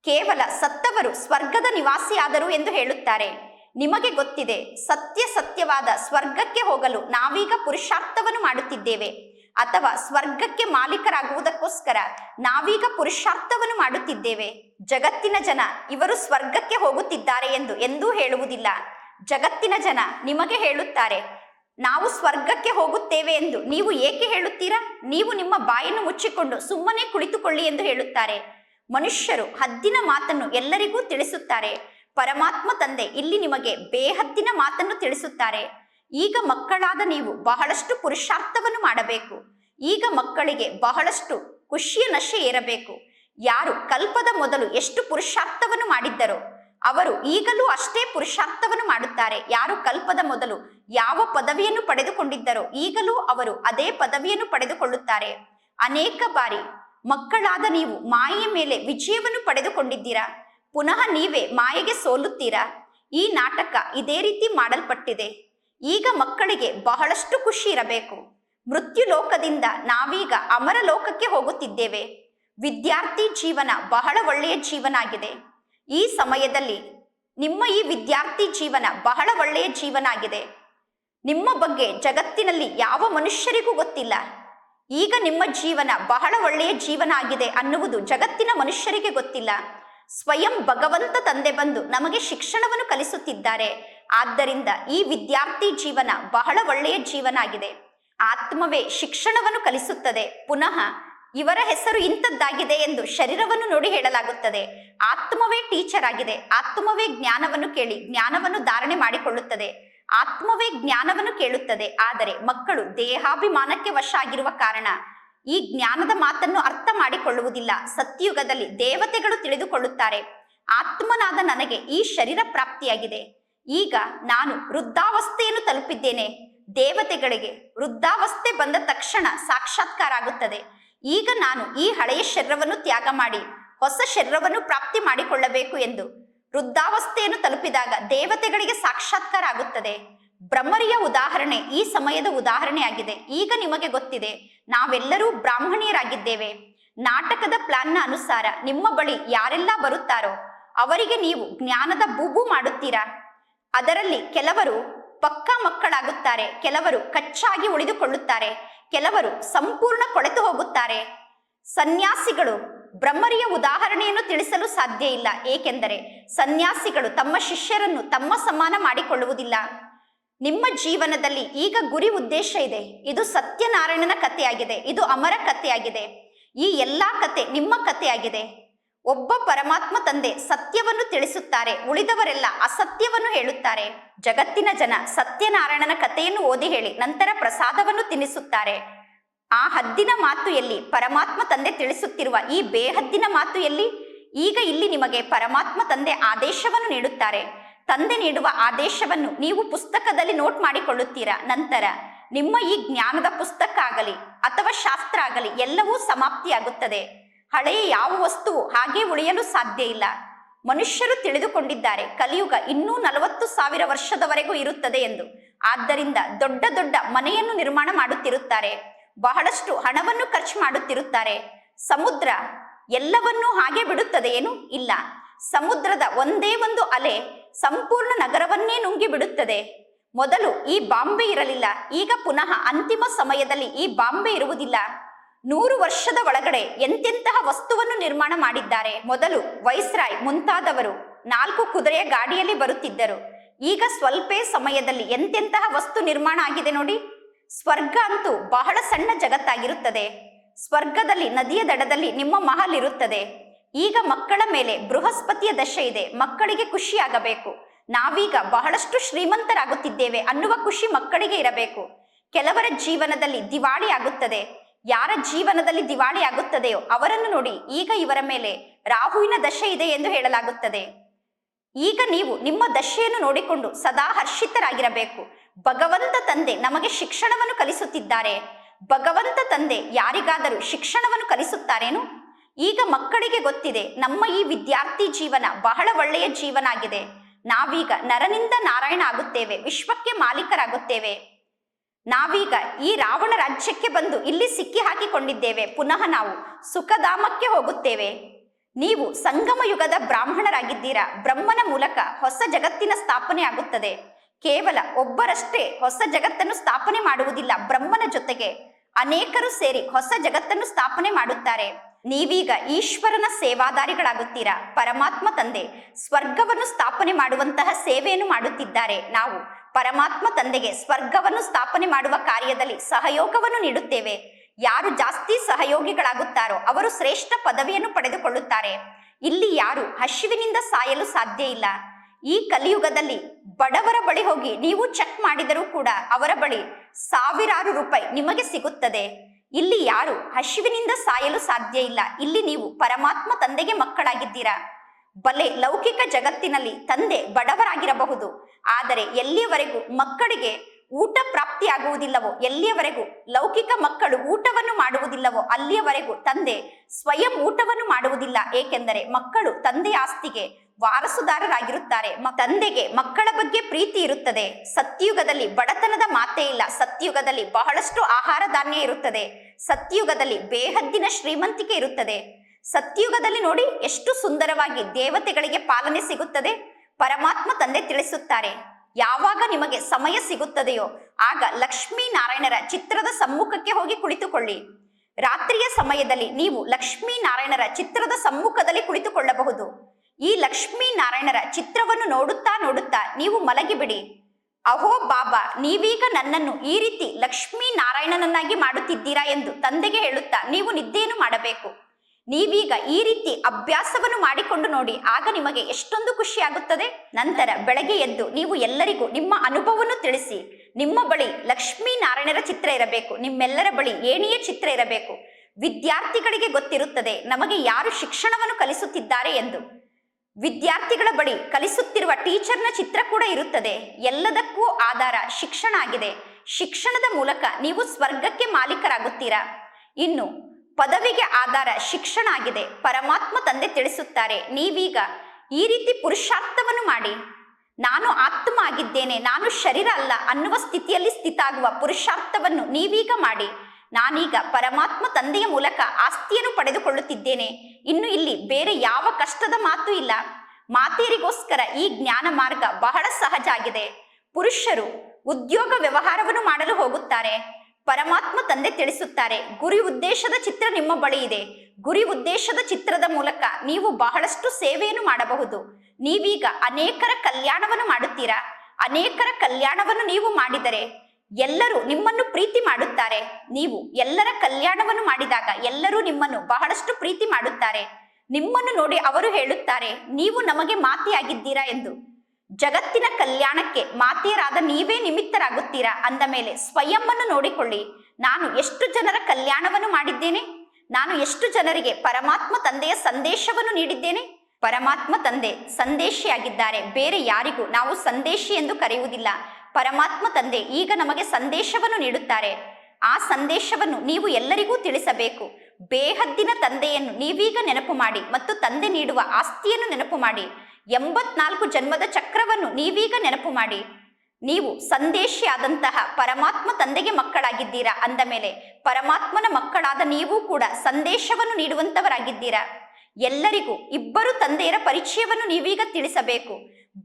ಕೇವಲ ಸತ್ತವರು ಸ್ವರ್ಗದ ನಿವಾಸಿಯಾದರು ಎಂದು ಹೇಳುತ್ತಾರೆ. ನಿಮಗೆ ಗೊತ್ತಿದೆ, ಸತ್ಯ ಸತ್ಯವಾದ ಸ್ವರ್ಗಕ್ಕೆ ಹೋಗಲು ನಾವೀಗ ಪುರುಷಾರ್ಥವನ್ನು ಮಾಡುತ್ತಿದ್ದೇವೆ. ಅಥವಾ ಸ್ವರ್ಗಕ್ಕೆ ಮಾಲೀಕರಾಗುವುದಕ್ಕೋಸ್ಕರ ನಾವೀಗ ಪುರುಷಾರ್ಥವನ್ನು ಮಾಡುತ್ತಿದ್ದೇವೆ. ಜಗತ್ತಿನ ಜನ ಇವರು ಸ್ವರ್ಗಕ್ಕೆ ಹೋಗುತ್ತಿದ್ದಾರೆ ಎಂದು ಎಂದೂ ಹೇಳುವುದಿಲ್ಲ. ಜಗತ್ತಿನ ಜನ ನಿಮಗೆ ಹೇಳುತ್ತಾರೆ, ನಾವು ಸ್ವರ್ಗಕ್ಕೆ ಹೋಗುತ್ತೇವೆ ಎಂದು ನೀವು ಏಕೆ ಹೇಳುತ್ತೀರಾ? ನೀವು ನಿಮ್ಮ ಬಾಯನ್ನು ಮುಚ್ಚಿಕೊಂಡು ಸುಮ್ಮನೆ ಕುಳಿತುಕೊಳ್ಳಿ ಎಂದು ಹೇಳುತ್ತಾರೆ. ಮನುಷ್ಯರು ಹದ್ದಿನ ಮಾತನ್ನು ಎಲ್ಲರಿಗೂ ತಿಳಿಸುತ್ತಾರೆ. ಪರಮಾತ್ಮ ತಂದೆ ಇಲ್ಲಿ ನಿಮಗೆ ಬೇಹದ್ದಿನ ಮಾತನ್ನು ತಿಳಿಸುತ್ತಾರೆ. ಈಗ ಮಕ್ಕಳಾದ ನೀವು ಬಹಳಷ್ಟು ಪುರುಷಾರ್ಥವನ್ನು ಮಾಡಬೇಕು. ಈಗ ಮಕ್ಕಳಿಗೆ ಬಹಳಷ್ಟು ಖುಷಿಯ ನಶೆ ಏರಬೇಕು. ಯಾರು ಕಲ್ಪದ ಮೊದಲು ಎಷ್ಟು ಪುರುಷಾರ್ಥವನ್ನು ಮಾಡಿದ್ದರೋ, ಅವರು ಈಗಲೂ ಅಷ್ಟೇ ಪುರುಷಾರ್ಥವನ್ನು ಮಾಡುತ್ತಾರೆ. ಯಾರು ಕಲ್ಪದ ಮೊದಲು ಯಾವ ಪದವಿಯನ್ನು ಪಡೆದುಕೊಂಡಿದ್ದರೋ, ಈಗಲೂ ಅವರು ಅದೇ ಪದವಿಯನ್ನು ಪಡೆದುಕೊಳ್ಳುತ್ತಾರೆ. ಅನೇಕ ಬಾರಿ ಮಕ್ಕಳಾದ ನೀವು ಮಾಯೆಯ ಮೇಲೆ ವಿಜಯವನ್ನು ಪಡೆದುಕೊಂಡಿದ್ದೀರಾ? ಪುನಃ ನೀವೇ ಮಾಯೆಗೆ ಸೋಲುತ್ತೀರಾ? ಈ ನಾಟಕ ಇದೇ ರೀತಿ ಮಾಡಲ್ಪಟ್ಟಿದೆ. ಈಗ ಮಕ್ಕಳಿಗೆ ಬಹಳಷ್ಟು ಖುಷಿ ಇರಬೇಕು. ಮೃತ್ಯು ಲೋಕದಿಂದ ನಾವೀಗ ಅಮರ ಲೋಕಕ್ಕೆ ಹೋಗುತ್ತಿದ್ದೇವೆ. ವಿದ್ಯಾರ್ಥಿ ಜೀವನ ಬಹಳ ಒಳ್ಳೆಯ ಜೀವನ ಆಗಿದೆ ಈ ಸಮಯದಲ್ಲಿ ನಿಮ್ಮ ಈ ವಿದ್ಯಾರ್ಥಿ ಜೀವನ ಬಹಳ ಒಳ್ಳೆಯ ಜೀವನ ಆಗಿದೆ ನಿಮ್ಮ ಬಗ್ಗೆ ಜಗತ್ತಿನಲ್ಲಿ ಯಾವ ಮನುಷ್ಯರಿಗೂ ಗೊತ್ತಿಲ್ಲ. ಈಗ ನಿಮ್ಮ ಜೀವನ ಬಹಳ ಒಳ್ಳೆಯ ಜೀವನ ಆಗಿದೆ ಅನ್ನುವುದು ಜಗತ್ತಿನ ಮನುಷ್ಯರಿಗೆ ಗೊತ್ತಿಲ್ಲ. ಸ್ವಯಂ ಭಗವಂತ ತಂದೆ ಬಂದು ನಮಗೆ ಶಿಕ್ಷಣವನ್ನು ಕಲಿಸುತ್ತಿದ್ದಾರೆ. ಆದ್ದರಿಂದ ಈ ವಿದ್ಯಾರ್ಥಿ ಜೀವನ ಬಹಳ ಒಳ್ಳೆಯ ಜೀವನ ಆಗಿದೆ. ಆತ್ಮವೇ ಶಿಕ್ಷಣವನ್ನು ಕಲಿಸುತ್ತದೆ. ಪುನಃ ಇವರ ಹೆಸರು ಇಂಥದ್ದಾಗಿದೆ ಎಂದು ಶರೀರವನ್ನು ನೋಡಿ ಹೇಳಲಾಗುತ್ತದೆ. ಆತ್ಮವೇ ಟೀಚರ್ ಆಗಿದೆ. ಆತ್ಮವೇ ಜ್ಞಾನವನ್ನು ಕೇಳಿ ಜ್ಞಾನವನ್ನು ಧಾರಣೆ ಮಾಡಿಕೊಳ್ಳುತ್ತದೆ. ಆತ್ಮವೇ ಜ್ಞಾನವನ್ನು ಕೇಳುತ್ತದೆ. ಆದರೆ ಮಕ್ಕಳು ದೇಹಾಭಿಮಾನಕ್ಕೆ ವಶ ಆಗಿರುವ ಕಾರಣ ಈ ಜ್ಞಾನದ ಮಾತನ್ನು ಅರ್ಥ ಮಾಡಿಕೊಳ್ಳುವುದಿಲ್ಲ. ಸತ್ಯುಗದಲ್ಲಿ ದೇವತೆಗಳು ತಿಳಿದುಕೊಳ್ಳುತ್ತಾರೆ. ಆತ್ಮನಾದ ನನಗೆ ಈ ಶರೀರ ಪ್ರಾಪ್ತಿಯಾಗಿದೆ. ಈಗ ನಾನು ವೃದ್ಧಾವಸ್ಥೆಯನ್ನು ತಲುಪಿದ್ದೇನೆ. ದೇವತೆಗಳಿಗೆ ವೃದ್ಧಾವಸ್ಥೆ ಬಂದ ತಕ್ಷಣ ಸಾಕ್ಷಾತ್ಕಾರ ಆಗುತ್ತದೆ. ಈಗ ನಾನು ಈ ಹಳೆಯ ಶರೀರವನ್ನು ತ್ಯಾಗ ಮಾಡಿ, ಹೊಸ ಶರೀರವನ್ನು ಪ್ರಾಪ್ತಿ ಮಾಡಿಕೊಳ್ಳಬೇಕು ಎಂದು. ವೃದ್ಧಾವಸ್ಥೆಯನ್ನು ತಲುಪಿದಾಗ ದೇವತೆಗಳಿಗೆ ಸಾಕ್ಷಾತ್ಕಾರ ಆಗುತ್ತದೆ. ಬ್ರಹ್ಮರಿಯ ಉದಾಹರಣೆ ಈ ಸಮಯದ ಉದಾಹರಣೆಯಾಗಿದೆ. ಈಗ ನಿಮಗೆ ಗೊತ್ತಿದೆ. ನಾವೆಲ್ಲರೂ ಬ್ರಾಹ್ಮಣಿಯರಾಗಿದ್ದೇವೆ. ನಾಟಕದ ಪ್ಲಾನ್ನ ಅನುಸಾರ ನಿಮ್ಮ ಬಳಿ ಯಾರೆಲ್ಲ ಬರುತ್ತಾರೋ ಅವರಿಗೆ ನೀವು ಜ್ಞಾನದ ಬೂಬು ಮಾಡುತ್ತೀರಾ? ಅದರಲ್ಲಿ ಕೆಲವರು ಪಕ್ಕಾ ಮಕ್ಕಳಾಗುತ್ತಾರೆ, ಕೆಲವರು ಕಚ್ಚಾಗಿ ಉಳಿದುಕೊಳ್ಳುತ್ತಾರೆ, ಕೆಲವರು ಸಂಪೂರ್ಣ ಕೊಳೆತು ಹೋಗುತ್ತಾರೆ. ಸನ್ಯಾಸಿಗಳು ಬ್ರಹ್ಮರಿಯ ಉದಾಹರಣೆಯನ್ನು ತಿಳಿಸಲು ಸಾಧ್ಯ ಇಲ್ಲ, ಏಕೆಂದರೆ ಸನ್ಯಾಸಿಗಳು ತಮ್ಮ ಶಿಷ್ಯರನ್ನು ತಮ್ಮ ಸಮಾನ ಮಾಡಿಕೊಳ್ಳುವುದಿಲ್ಲ. ನಿಮ್ಮ ಜೀವನದಲ್ಲಿ ಈಗ ಗುರಿ ಉದ್ದೇಶ ಇದೆ. ಇದು ಸತ್ಯನಾರಾಯಣನ ಕಥೆಯಾಗಿದೆ. ಇದು ಅಮರ ಕಥೆಯಾಗಿದೆ. ಈ ಎಲ್ಲಾ ಕತೆ ನಿಮ್ಮ ಕಥೆಯಾಗಿದೆ. ಒಬ್ಬ ಪರಮಾತ್ಮ ತಂದೆ ಸತ್ಯವನ್ನು ತಿಳಿಸುತ್ತಾರೆ. ಉಳಿದವರೆಲ್ಲ ಅಸತ್ಯವನ್ನು ಹೇಳುತ್ತಾರೆ. ಜಗತ್ತಿನ ಜನ ಸತ್ಯನಾರಾಯಣನ ಕಥೆಯನ್ನು ಓದಿ ಹೇಳಿ, ನಂತರ ಪ್ರಸಾದವನ್ನು ತಿನ್ನಿಸುತ್ತಾರೆ. ಆ ಹದ್ದಿನ ಮಾತು ಎಲ್ಲಿ? ಪರಮಾತ್ಮ ತಂದೆ ತಿಳಿಸುತ್ತಿರುವ ಈ ಬೇಹದ್ದಿನ ಮಾತು ಎಲ್ಲಿ? ಈಗ ಇಲ್ಲಿ ನಿಮಗೆ ಪರಮಾತ್ಮ ತಂದೆ ಆದೇಶವನ್ನು ನೀಡುತ್ತಾರೆ. ತಂದೆ ನೀಡುವ ಆದೇಶವನ್ನು ನೀವು ಪುಸ್ತಕದಲ್ಲಿ ನೋಟ್ ಮಾಡಿಕೊಳ್ಳುತ್ತೀರಾ? ನಂತರ, ನಿಮ್ಮ ಈ ಜ್ಞಾನದ ಪುಸ್ತಕ ಆಗಲಿ ಅಥವಾ ಶಾಸ್ತ್ರ ಆಗಲಿ ಎಲ್ಲವೂ ಸಮಾಪ್ತಿಯಾಗುತ್ತದೆ. ಹಳೆಯ ಯಾವ ವಸ್ತುವು ಹಾಗೆ ಉಳಿಯಲು ಸಾಧ್ಯ ಇಲ್ಲ. ಮನುಷ್ಯರು ತಿಳಿದುಕೊಂಡಿದ್ದಾರೆ, ಕಲಿಯುಗ ಇನ್ನೂ ನಲವತ್ತು ಸಾವಿರ ವರ್ಷದವರೆಗೂ ಇರುತ್ತದೆ ಎಂದು. ಆದ್ದರಿಂದ ದೊಡ್ಡ ದೊಡ್ಡ ಮನೆಯನ್ನು ನಿರ್ಮಾಣ ಮಾಡುತ್ತಿರುತ್ತಾರೆ. ಬಹಳಷ್ಟು ಹಣವನ್ನು ಖರ್ಚು ಮಾಡುತ್ತಿರುತ್ತಾರೆ. ಸಮುದ್ರ ಎಲ್ಲವನ್ನೂ ಹಾಗೆ ಬಿಡುತ್ತದೆ ಏನು? ಇಲ್ಲ. ಸಮುದ್ರದ ಒಂದೇ ಒಂದು ಅಲೆ ಸಂಪೂರ್ಣ ನಗರವನ್ನೇ ನುಂಗಿ ಬಿಡುತ್ತದೆ. ಮೊದಲು ಈ ಬಾಂಬೆ ಇರಲಿಲ್ಲ. ಈಗ ಪುನಃ ಅಂತಿಮ ಸಮಯದಲ್ಲಿ ಈ ಬಾಂಬೆ ಇರುವುದಿಲ್ಲ. ನೂರು ವರ್ಷದ ಒಳಗಡೆ ಎಂತೆಂತಹ ವಸ್ತುವನ್ನು ನಿರ್ಮಾಣ ಮಾಡಿದ್ದಾರೆ. ಮೊದಲು ವೈಸ್ರಾಯ್ ಮುಂತಾದವರು ನಾಲ್ಕು ಕುದುರೆಯ ಗಾಡಿಯಲ್ಲಿ ಬರುತ್ತಿದ್ದರು. ಈಗ ಸ್ವಲ್ಪೇ ಸಮಯದಲ್ಲಿ ಎಂತೆಂತಹ ವಸ್ತು ನಿರ್ಮಾಣ ಆಗಿದೆ ನೋಡಿ. ಸ್ವರ್ಗ ಅಂತೂ ಬಹಳ ಸಣ್ಣ ಜಗತ್ತಾಗಿರುತ್ತದೆ. ಸ್ವರ್ಗದಲ್ಲಿ, ನದಿಯ ದಡದಲ್ಲಿ ನಿಮ್ಮ ಮಹಲ್ ಇರುತ್ತದೆ. ಈಗ ಮಕ್ಕಳ ಮೇಲೆ ಬೃಹಸ್ಪತಿಯ ದಶೆ ಇದೆ. ಮಕ್ಕಳಿಗೆ ಖುಷಿಯಾಗಬೇಕು. ನಾವೀಗ ಬಹಳಷ್ಟು ಶ್ರೀಮಂತರಾಗುತ್ತಿದ್ದೇವೆ ಅನ್ನುವ ಖುಷಿ ಮಕ್ಕಳಿಗೆ ಇರಬೇಕು. ಕೆಲವರ ಜೀವನದಲ್ಲಿ ದಿವಾಳಿ ಆಗುತ್ತದೆ. ಯಾರ ಜೀವನದಲ್ಲಿ ದಿವಾಳಿ ಆಗುತ್ತದೆಯೋ ಅವರನ್ನು ನೋಡಿ ಈಗ ಇವರ ಮೇಲೆ ರಾಹುವಿನ ದಶೆ ಇದೆ ಎಂದು ಹೇಳಲಾಗುತ್ತದೆ. ಈಗ ನೀವು ನಿಮ್ಮ ದಶೆಯನ್ನು ನೋಡಿಕೊಂಡು ಸದಾ ಹರ್ಷಿತರಾಗಿರಬೇಕು. ಭಗವಂತ ತಂದೆ ನಮಗೆ ಶಿಕ್ಷಣವನ್ನು ಕಲಿಸುತ್ತಿದ್ದಾರೆ. ಭಗವಂತ ತಂದೆ ಯಾರಿಗಾದರೂ ಶಿಕ್ಷಣವನ್ನು ಕಲಿಸುತ್ತಾರೇನು? ಈಗ ಮಕ್ಕಳಿಗೆ ಗೊತ್ತಿದೆ ನಮ್ಮ ಈ ವಿದ್ಯಾರ್ಥಿ ಜೀವನ ಬಹಳ ಒಳ್ಳೆಯ ಜೀವನ ಆಗಿದೆ. ನಾವೀಗ ನರನಿಂದ ನಾರಾಯಣ ಆಗುತ್ತೇವೆ, ವಿಶ್ವಕ್ಕೆ ಮಾಲೀಕರಾಗುತ್ತೇವೆ. ನಾವೀಗ ಈ ರಾವಣ ರಾಜ್ಯಕ್ಕೆ ಬಂದು ಇಲ್ಲಿ ಸಿಕ್ಕಿ ಹಾಕಿಕೊಂಡಿದ್ದೇವೆ. ಪುನಃ ನಾವು ಸುಖಧಾಮಕ್ಕೆ ಹೋಗುತ್ತೇವೆ. ನೀವು ಸಂಗಮ ಯುಗದ ಬ್ರಾಹ್ಮಣರಾಗಿದ್ದೀರಾ. ಬ್ರಹ್ಮನ ಮೂಲಕ ಹೊಸ ಜಗತ್ತಿನ ಸ್ಥಾಪನೆ ಆಗುತ್ತದೆ. ಕೇವಲ ಒಬ್ಬರಷ್ಟೇ ಹೊಸ ಜಗತ್ತನ್ನು ಸ್ಥಾಪನೆ ಮಾಡುವುದಿಲ್ಲ ಬ್ರಹ್ಮನ ಜೊತೆಗೆ. ಅನೇಕರು ಸೇರಿ ಹೊಸ ಜಗತ್ತನ್ನು ಸ್ಥಾಪನೆ ಮಾಡುತ್ತಾರೆ. ನೀವೀಗ ಈಶ್ವರನ ಸೇವಾದಾರಿಗಳಾಗುತ್ತೀರಾ? ಪರಮಾತ್ಮ ತಂದೆ, ಸ್ವರ್ಗವನ್ನು ಸ್ಥಾಪನೆ ಮಾಡುವಂತಹ ಸೇವೆಯನ್ನು ಮಾಡುತ್ತಿದ್ದಾರೆ ನಾವು. ಪರಮಾತ್ಮ ತಂದೆಗೆ ಸ್ವರ್ಗವನ್ನು ಸ್ಥಾಪನೆ ಮಾಡುವ ಕಾರ್ಯದಲ್ಲಿ ಸಹಯೋಗವನ್ನು ನೀಡುತ್ತೇವೆ. ಯಾರು ಜಾಸ್ತಿ ಸಹಯೋಗಿಗಳಾಗುತ್ತಾರೋ ಅವರು ಶ್ರೇಷ್ಠ ಪದವಿಯನ್ನು ಪಡೆದುಕೊಳ್ಳುತ್ತಾರೆ. ಇಲ್ಲಿ ಯಾರು ಹಸಿವಿನಿಂದ ಸಾಯಲು ಸಾಧ್ಯ ಇಲ್ಲ. ಈ ಕಲಿಯುಗದಲ್ಲಿ ಬಡವರ ಬಳಿ ಹೋಗಿ ನೀವು ಚೆಕ್ ಮಾಡಿದರೂ ಕೂಡ ಅವರ ಬಳಿ ಸಾವಿರಾರು ರೂಪಾಯಿ ನಿಮಗೆ ಸಿಗುತ್ತದೆ. ಇಲ್ಲಿ ಯಾರು ಹಸಿವಿನಿಂದ ಸಾಯಲು ಸಾಧ್ಯ ಇಲ್ಲ. ಇಲ್ಲಿ ನೀವು ಪರಮಾತ್ಮ ತಂದೆಗೆ ಮಕ್ಕಳಾಗಿದ್ದೀರಾ. ಬಲೆ ಲೌಕಿಕ ಜಗತ್ತಿನಲ್ಲಿ ತಂದೆ ಬಡವರಾಗಿರಬಹುದು. ಆದರೆ ಎಲ್ಲಿಯವರೆಗೂ ಮಕ್ಕಳಿಗೆ ಊಟ ಪ್ರಾಪ್ತಿಯಾಗುವುದಿಲ್ಲವೋ, ಎಲ್ಲಿಯವರೆಗೂ ಲೌಕಿಕ ಮಕ್ಕಳು ಊಟವನ್ನು ಮಾಡುವುದಿಲ್ಲವೋ, ಅಲ್ಲಿಯವರೆಗೂ ತಂದೆ ಸ್ವಯಂ ಊಟವನ್ನು ಮಾಡುವುದಿಲ್ಲ. ಏಕೆಂದರೆ ಮಕ್ಕಳು ತಂದೆಯ ಆಸ್ತಿಗೆ ವಾರಸುದಾರರಾಗಿರುತ್ತಾರೆ. ತಂದೆಗೆ ಮಕ್ಕಳ ಬಗ್ಗೆ ಪ್ರೀತಿ ಇರುತ್ತದೆ. ಸತ್ಯುಗದಲ್ಲಿ ಬಡತನದ ಮಾತೇ ಇಲ್ಲ. ಸತ್ಯುಗದಲ್ಲಿ ಬಹಳಷ್ಟು ಆಹಾರ ಧಾನ್ಯ ಇರುತ್ತದೆ. ಸತ್ಯುಗದಲ್ಲಿ ಬೇಹದ್ದಿನ ಶ್ರೀಮಂತಿಕೆ ಇರುತ್ತದೆ. ಸತ್ಯುಗದಲ್ಲಿ ನೋಡಿ ಎಷ್ಟು ಸುಂದರವಾಗಿ ದೇವತೆಗಳಿಗೆ ಪಾಲನೆ ಸಿಗುತ್ತದೆ. ಪರಮಾತ್ಮ ತಂದೆ ತಿಳಿಸುತ್ತಾರೆ. ಯಾವಾಗ ನಿಮಗೆ ಸಮಯ ಸಿಗುತ್ತದೆಯೋ ಆಗ ಲಕ್ಷ್ಮೀ ನಾರಾಯಣರ ಚಿತ್ರದ ಸಮ್ಮುಖಕ್ಕೆ ಹೋಗಿ ಕುಳಿತುಕೊಳ್ಳಿ. ರಾತ್ರಿಯ ಸಮಯದಲ್ಲಿ ನೀವು ಲಕ್ಷ್ಮೀ ನಾರಾಯಣರ ಚಿತ್ರದ ಸಮ್ಮುಖದಲ್ಲಿ ಕುಳಿತುಕೊಳ್ಳಬಹುದು. ಈ ಲಕ್ಷ್ಮೀ ನಾರಾಯಣರ ಚಿತ್ರವನ್ನು ನೋಡುತ್ತಾ ನೋಡುತ್ತಾ ನೀವು ಮಲಗಿಬಿಡಿ. ಅಹೋ ಬಾಬಾ, ನೀವೀಗ ನನ್ನನ್ನು ಈ ರೀತಿ ಲಕ್ಷ್ಮೀ ನಾರಾಯಣನನ್ನಾಗಿ ಮಾಡುತ್ತಿದ್ದೀರಾ ಎಂದು ತಂದೆಗೆ ಹೇಳುತ್ತಾ ನೀವು ನಿದ್ದೆಯನ್ನು ಮಾಡಬೇಕು. ನೀವೀಗ ಈ ರೀತಿ ಅಭ್ಯಾಸವನ್ನು ಮಾಡಿಕೊಂಡು ನೋಡಿ, ಆಗ ನಿಮಗೆ ಎಷ್ಟೊಂದು ಖುಷಿಯಾಗುತ್ತದೆ ನಂತರ ಬೆಳಗ್ಗೆ ಎದ್ದು ನೀವು ಎಲ್ಲರಿಗೂ ನಿಮ್ಮ ಅನುಭವವನ್ನು ತಿಳಿಸಿ. ನಿಮ್ಮ ಬಳಿ ಲಕ್ಷ್ಮೀ ನಾರಾಯಣರ ಚಿತ್ರ ಇರಬೇಕು. ನಿಮ್ಮೆಲ್ಲರ ಬಳಿ ಏಣಿಯ ಚಿತ್ರ ಇರಬೇಕು. ವಿದ್ಯಾರ್ಥಿಗಳಿಗೆ ಗೊತ್ತಿರುತ್ತದೆ, ನಮಗೆ ಯಾರು ಶಿಕ್ಷಣವನ್ನು ಕಲಿಸುತ್ತಿದ್ದಾರೆ ಎಂದು. ವಿದ್ಯಾರ್ಥಿಗಳ ಬಳಿ ಕಲಿಸುತ್ತಿರುವ ಟೀಚರ್ನ ಚಿತ್ರ ಕೂಡ ಇರುತ್ತದೆ. ಎಲ್ಲದಕ್ಕೂ ಆಧಾರ ಶಿಕ್ಷಣ ಆಗಿದೆ. ಶಿಕ್ಷಣದ ಮೂಲಕ ನೀವು ಸ್ವರ್ಗಕ್ಕೆ ಮಾಲೀಕರಾಗುತ್ತೀರಾ? ಇನ್ನು, ಪದವಿಗೆ ಆಧಾರ ಶಿಕ್ಷಣ ಆಗಿದೆ. ಪರಮಾತ್ಮ ತಂದೆ ತಿಳಿಸುತ್ತಾರೆ, ನೀವೀಗ ಈ ರೀತಿ ಪುರುಷಾರ್ಥವನ್ನು ಮಾಡಿ. ನಾನು ಆತ್ಮ ಆಗಿದ್ದೇನೆ, ನಾನು ಶರೀರ ಅಲ್ಲ ಅನ್ನುವ ಸ್ಥಿತಿಯಲ್ಲಿ ಸ್ಥಿತಾಗುವ ಪುರುಷಾರ್ಥವನ್ನು ನೀವೀಗ ಮಾಡಿ. ನಾನೀಗ ಪರಮಾತ್ಮ ತಂದೆಯ ಮೂಲಕ ಆಸ್ತಿಯನ್ನು ಪಡೆದುಕೊಳ್ಳುತ್ತಿದ್ದೇನೆ. ಇನ್ನು ಇಲ್ಲಿ ಬೇರೆ ಯಾವ ಕಷ್ಟದ ಮಾತು ಇಲ್ಲ. ಮಾತೇರಿಗೋಸ್ಕರ ಈ ಜ್ಞಾನ ಮಾರ್ಗ ಬಹಳ ಸಹಜ ಆಗಿದೆ. ಪುರುಷರು ಉದ್ಯೋಗ ವ್ಯವಹಾರವನ್ನು ಮಾಡಲು ಹೋಗುತ್ತಾರೆ. ಪರಮಾತ್ಮ ತಂದೆ ತಿಳಿಸುತ್ತಾರೆ, ಗುರಿ ಉದ್ದೇಶದ ಚಿತ್ರ ನಿಮ್ಮ ಬಳಿ ಇದೆ. ಗುರಿ ಉದ್ದೇಶದ ಚಿತ್ರದ ಮೂಲಕ ನೀವು ಬಹಳಷ್ಟು ಸೇವೆಯನ್ನು ಮಾಡಬಹುದು. ನೀವೀಗ ಅನೇಕರ ಕಲ್ಯಾಣವನ್ನು ಮಾಡುತ್ತೀರಾ? ಅನೇಕರ ಕಲ್ಯಾಣವನ್ನು ನೀವು ಮಾಡಿದರೆ ಎಲ್ಲರೂ ನಿಮ್ಮನ್ನು ಪ್ರೀತಿ ಮಾಡುತ್ತಾರೆ. ನೀವು ಎಲ್ಲರ ಕಲ್ಯಾಣವನ್ನು ಮಾಡಿದಾಗ ಎಲ್ಲರೂ ನಿಮ್ಮನ್ನು ಬಹಳಷ್ಟು ಪ್ರೀತಿ ಮಾಡುತ್ತಾರೆ. ನಿಮ್ಮನ್ನು ನೋಡಿ ಅವರು ಹೇಳುತ್ತಾರೆ, ನೀವು ನಮಗೆ ಮಾತೆಯಾಗಿದ್ದೀರಾ ಎಂದು. ಜಗತ್ತಿನ ಕಲ್ಯಾಣಕ್ಕೆ ಮಾತೆಯರಾದ ನೀವೇ ನಿಮಿತ್ತರಾಗುತ್ತೀರಾ? ಅಂದ ಮೇಲೆ ಸ್ವಯಂವನ್ನು ನೋಡಿಕೊಳ್ಳಿ, ನಾನು ಎಷ್ಟು ಜನರ ಕಲ್ಯಾಣವನ್ನು ಮಾಡಿದ್ದೇನೆ? ನಾನು ಎಷ್ಟು ಜನರಿಗೆ ಪರಮಾತ್ಮ ತಂದೆಯ ಸಂದೇಶವನ್ನು ನೀಡಿದ್ದೇನೆ? ಪರಮಾತ್ಮ ತಂದೆ ಸಂದೇಶಿಯಾಗಿದ್ದಾರೆ, ಬೇರೆ ಯಾರಿಗೂ ನಾವು ಸಂದೇಶಿ ಎಂದು ಕರೆಯುವುದಿಲ್ಲ. ಪರಮಾತ್ಮ ತಂದೆ ಈಗ ನಮಗೆ ಸಂದೇಶವನ್ನು ನೀಡುತ್ತಾರೆ. ಆ ಸಂದೇಶವನ್ನು ನೀವು ಎಲ್ಲರಿಗೂ ತಿಳಿಸಬೇಕು. ಬೇಹದ್ದಿನ ತಂದೆಯನ್ನು ನೀವೀಗ ನೆನಪು ಮಾಡಿ ಮತ್ತು ತಂದೆ ನೀಡುವ ಆಸ್ತಿಯನ್ನು ನೆನಪು ಮಾಡಿ. ಎಂಬತ್ನಾಲ್ಕು ಜನ್ಮದ ಚಕ್ರವನ್ನು ನೀವೀಗ ನೆನಪು ಮಾಡಿ. ನೀವು ಸಂದೇಶಿಯಾದಂತಹ ಪರಮಾತ್ಮ ತಂದೆಗೆ ಮಕ್ಕಳಾಗಿದ್ದೀರಾ ಅಂದ ಮೇಲೆ ಪರಮಾತ್ಮನ ಮಕ್ಕಳಾದ ನೀವು ಕೂಡ ಸಂದೇಶವನ್ನು ನೀಡುವಂತವರಾಗಿದ್ದೀರಾ? ಎಲ್ಲರಿಗೂ ಇಬ್ಬರು ತಂದೆಯರ ಪರಿಚಯವನ್ನು ನೀವೀಗ ತಿಳಿಸಬೇಕು.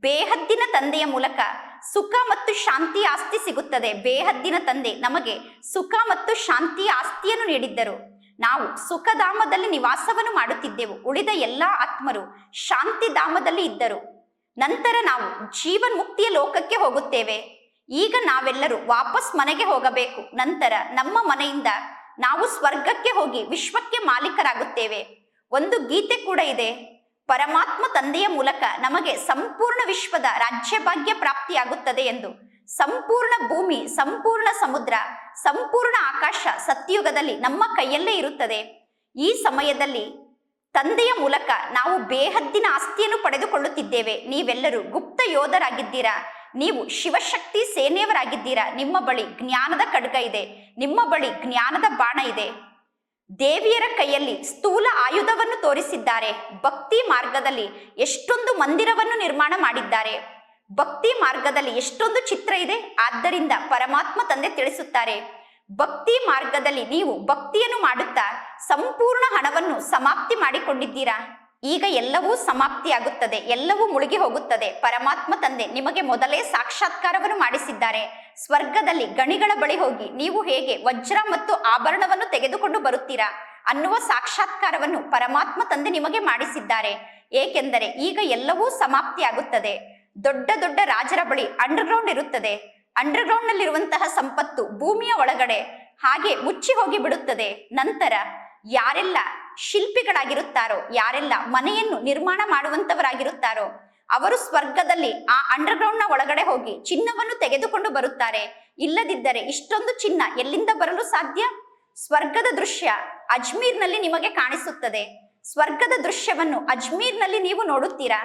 ಬೇಹದ್ದಿನ ತಂದೆಯ ಮೂಲಕ ಸುಖ ಮತ್ತು ಶಾಂತಿ ಆಸ್ತಿ ಸಿಗುತ್ತದೆ. ಬೇಹದ್ದಿನ ತಂದೆ ನಮಗೆ ಸುಖ ಮತ್ತು ಶಾಂತಿ ಆಸ್ತಿಯನ್ನು ನೀಡಿದ್ದರು. ನಾವು ಸುಖಧಾಮದಲ್ಲಿ ನಿವಾಸವನ್ನು ಮಾಡುತ್ತಿದ್ದೆವು. ಉಳಿದ ಎಲ್ಲಾ ಆತ್ಮರು ಶಾಂತಿಧಾಮದಲ್ಲಿ ಇದ್ದರು. ನಂತರ ನಾವು ಜೀವನ್ಮುಕ್ತಿಯ ಲೋಕಕ್ಕೆ ಹೋಗುತ್ತೇವೆ. ಈಗ ನಾವೆಲ್ಲರೂ ವಾಪಸ್ ಮನೆಗೆ ಹೋಗಬೇಕು. ನಂತರ ನಮ್ಮ ಮನೆಯಿಂದ ನಾವು ಸ್ವರ್ಗಕ್ಕೆ ಹೋಗಿ ವಿಶ್ವಕ್ಕೆ ಮಾಲೀಕರಾಗುತ್ತೇವೆ. ಒಂದು ಗೀತೆ ಕೂಡ ಇದೆ. ಪರಮಾತ್ಮ ತಂದೆಯ ಮೂಲಕ ನಮಗೆ ಸಂಪೂರ್ಣ ವಿಶ್ವದ ರಾಜ್ಯಭಾಗ್ಯ ಪ್ರಾಪ್ತಿಯಾಗುತ್ತದೆ ಎಂದು. ಸಂಪೂರ್ಣ ಭೂಮಿ, ಸಂಪೂರ್ಣ ಸಮುದ್ರ, ಸಂಪೂರ್ಣ ಆಕಾಶ ಸತ್ಯುಗದಲ್ಲಿ ನಮ್ಮ ಕೈಯಲ್ಲೇ ಇರುತ್ತದೆ. ಈ ಸಮಯದಲ್ಲಿ ತಂದೆಯ ಮೂಲಕ ನಾವು ಬೇಹದ್ದಿನ ಆಸ್ತಿಯನ್ನು ಪಡೆದುಕೊಳ್ಳುತ್ತಿದ್ದೇವೆ. ನೀವೆಲ್ಲರೂ ಗುಪ್ತ ಯೋಧರಾಗಿದ್ದೀರಾ? ನೀವು ಶಿವಶಕ್ತಿ ಸೇನೆಯವರಾಗಿದ್ದೀರಾ? ನಿಮ್ಮ ಬಳಿ ಜ್ಞಾನದ ಖಡ್ಗ ಇದೆ. ನಿಮ್ಮ ಬಳಿ ಜ್ಞಾನದ ಬಾಣ ಇದೆ. ದೇವಿಯರ ಕೈಯಲ್ಲಿ ಸ್ಥೂಲ ಆಯುಧವನ್ನು ತೋರಿಸಿದ್ದಾರೆ. ಭಕ್ತಿ ಮಾರ್ಗದಲ್ಲಿ ಎಷ್ಟೊಂದು ಮಂದಿರವನ್ನು ನಿರ್ಮಾಣ ಮಾಡಿದ್ದಾರೆ. ಭಕ್ತಿ ಮಾರ್ಗದಲ್ಲಿ ಎಷ್ಟೊಂದು ಚಿತ್ರ ಇದೆ, ಆದ್ದರಿಂದ ಪರಮಾತ್ಮ ತಂದೆ ತಿಳಿಸುತ್ತಾರೆ. ಭಕ್ತಿ ಮಾರ್ಗದಲ್ಲಿ ನೀವು ಭಕ್ತಿಯನ್ನು ಮಾಡುತ್ತಾ ಸಂಪೂರ್ಣ ಹಣವನ್ನು ಸಮಾಪ್ತಿ ಮಾಡಿಕೊಂಡಿದ್ದೀರಾ? ಈಗ ಎಲ್ಲವೂ ಸಮಾಪ್ತಿಯಾಗುತ್ತದೆ, ಎಲ್ಲವೂ ಮುಳುಗಿ ಹೋಗುತ್ತದೆ. ಪರಮಾತ್ಮ ತಂದೆ ನಿಮಗೆ ಮೊದಲೇ ಸಾಕ್ಷಾತ್ಕಾರವನ್ನು ಮಾಡಿಸಿದ್ದಾರೆ. ಸ್ವರ್ಗದಲ್ಲಿ ಗಣಿಗಳ ಬಳಿ ಹೋಗಿ ನೀವು ಹೇಗೆ ವಜ್ರ ಮತ್ತು ಆಭರಣವನ್ನು ತೆಗೆದುಕೊಂಡು ಬರುತ್ತೀರಾ ಅನ್ನುವ ಸಾಕ್ಷಾತ್ಕಾರವನ್ನು ಪರಮಾತ್ಮ ತಂದೆ ನಿಮಗೆ ಮಾಡಿಸಿದ್ದಾರೆ. ಏಕೆಂದರೆ ಈಗ ಎಲ್ಲವೂ ಸಮಾಪ್ತಿಯಾಗುತ್ತದೆ. ದೊಡ್ಡ ದೊಡ್ಡ ರಾಜರ ಬಳಿ ಅಂಡರ್ಗ್ರೌಂಡ್ ಇರುತ್ತದೆ. ಅಂಡರ್ಗ್ರೌಂಡ್ ನಲ್ಲಿರುವಂತಹ ಸಂಪತ್ತು ಭೂಮಿಯ ಒಳಗಡೆ ಹಾಗೆ ಮುಚ್ಚಿ ಹೋಗಿ ಬಿಡುತ್ತದೆ. ನಂತರ ಯಾರೆಲ್ಲ ಶಿಲ್ಪಿಗಳಾಗಿರುತ್ತಾರೋ? ಯಾರೆಲ್ಲ ಮನೆಯನ್ನು ನಿರ್ಮಾಣ ಮಾಡುವಂತವರಾಗಿರುತ್ತಾರೋ? ಅವರು ಸ್ವರ್ಗದಲ್ಲಿ ಆ ಅಂಡರ್ಗ್ರೌಂಡ್ನ ಒಳಗಡೆ ಹೋಗಿ ಚಿನ್ನವನ್ನು ತೆಗೆದುಕೊಂಡು ಬರುತ್ತಾರೆ. ಇಲ್ಲದಿದ್ದರೆ ಇಷ್ಟೊಂದು ಚಿನ್ನ ಎಲ್ಲಿಂದ ಬರಲು ಸಾಧ್ಯ? ಸ್ವರ್ಗದ ದೃಶ್ಯ ಅಜ್ಮೀರ್ನಲ್ಲಿ ನಿಮಗೆ ಕಾಣಿಸುತ್ತದೆ. ಸ್ವರ್ಗದ ದೃಶ್ಯವನ್ನು ಅಜ್ಮೀರ್ನಲ್ಲಿ ನೀವು ನೋಡುತ್ತೀರಾ?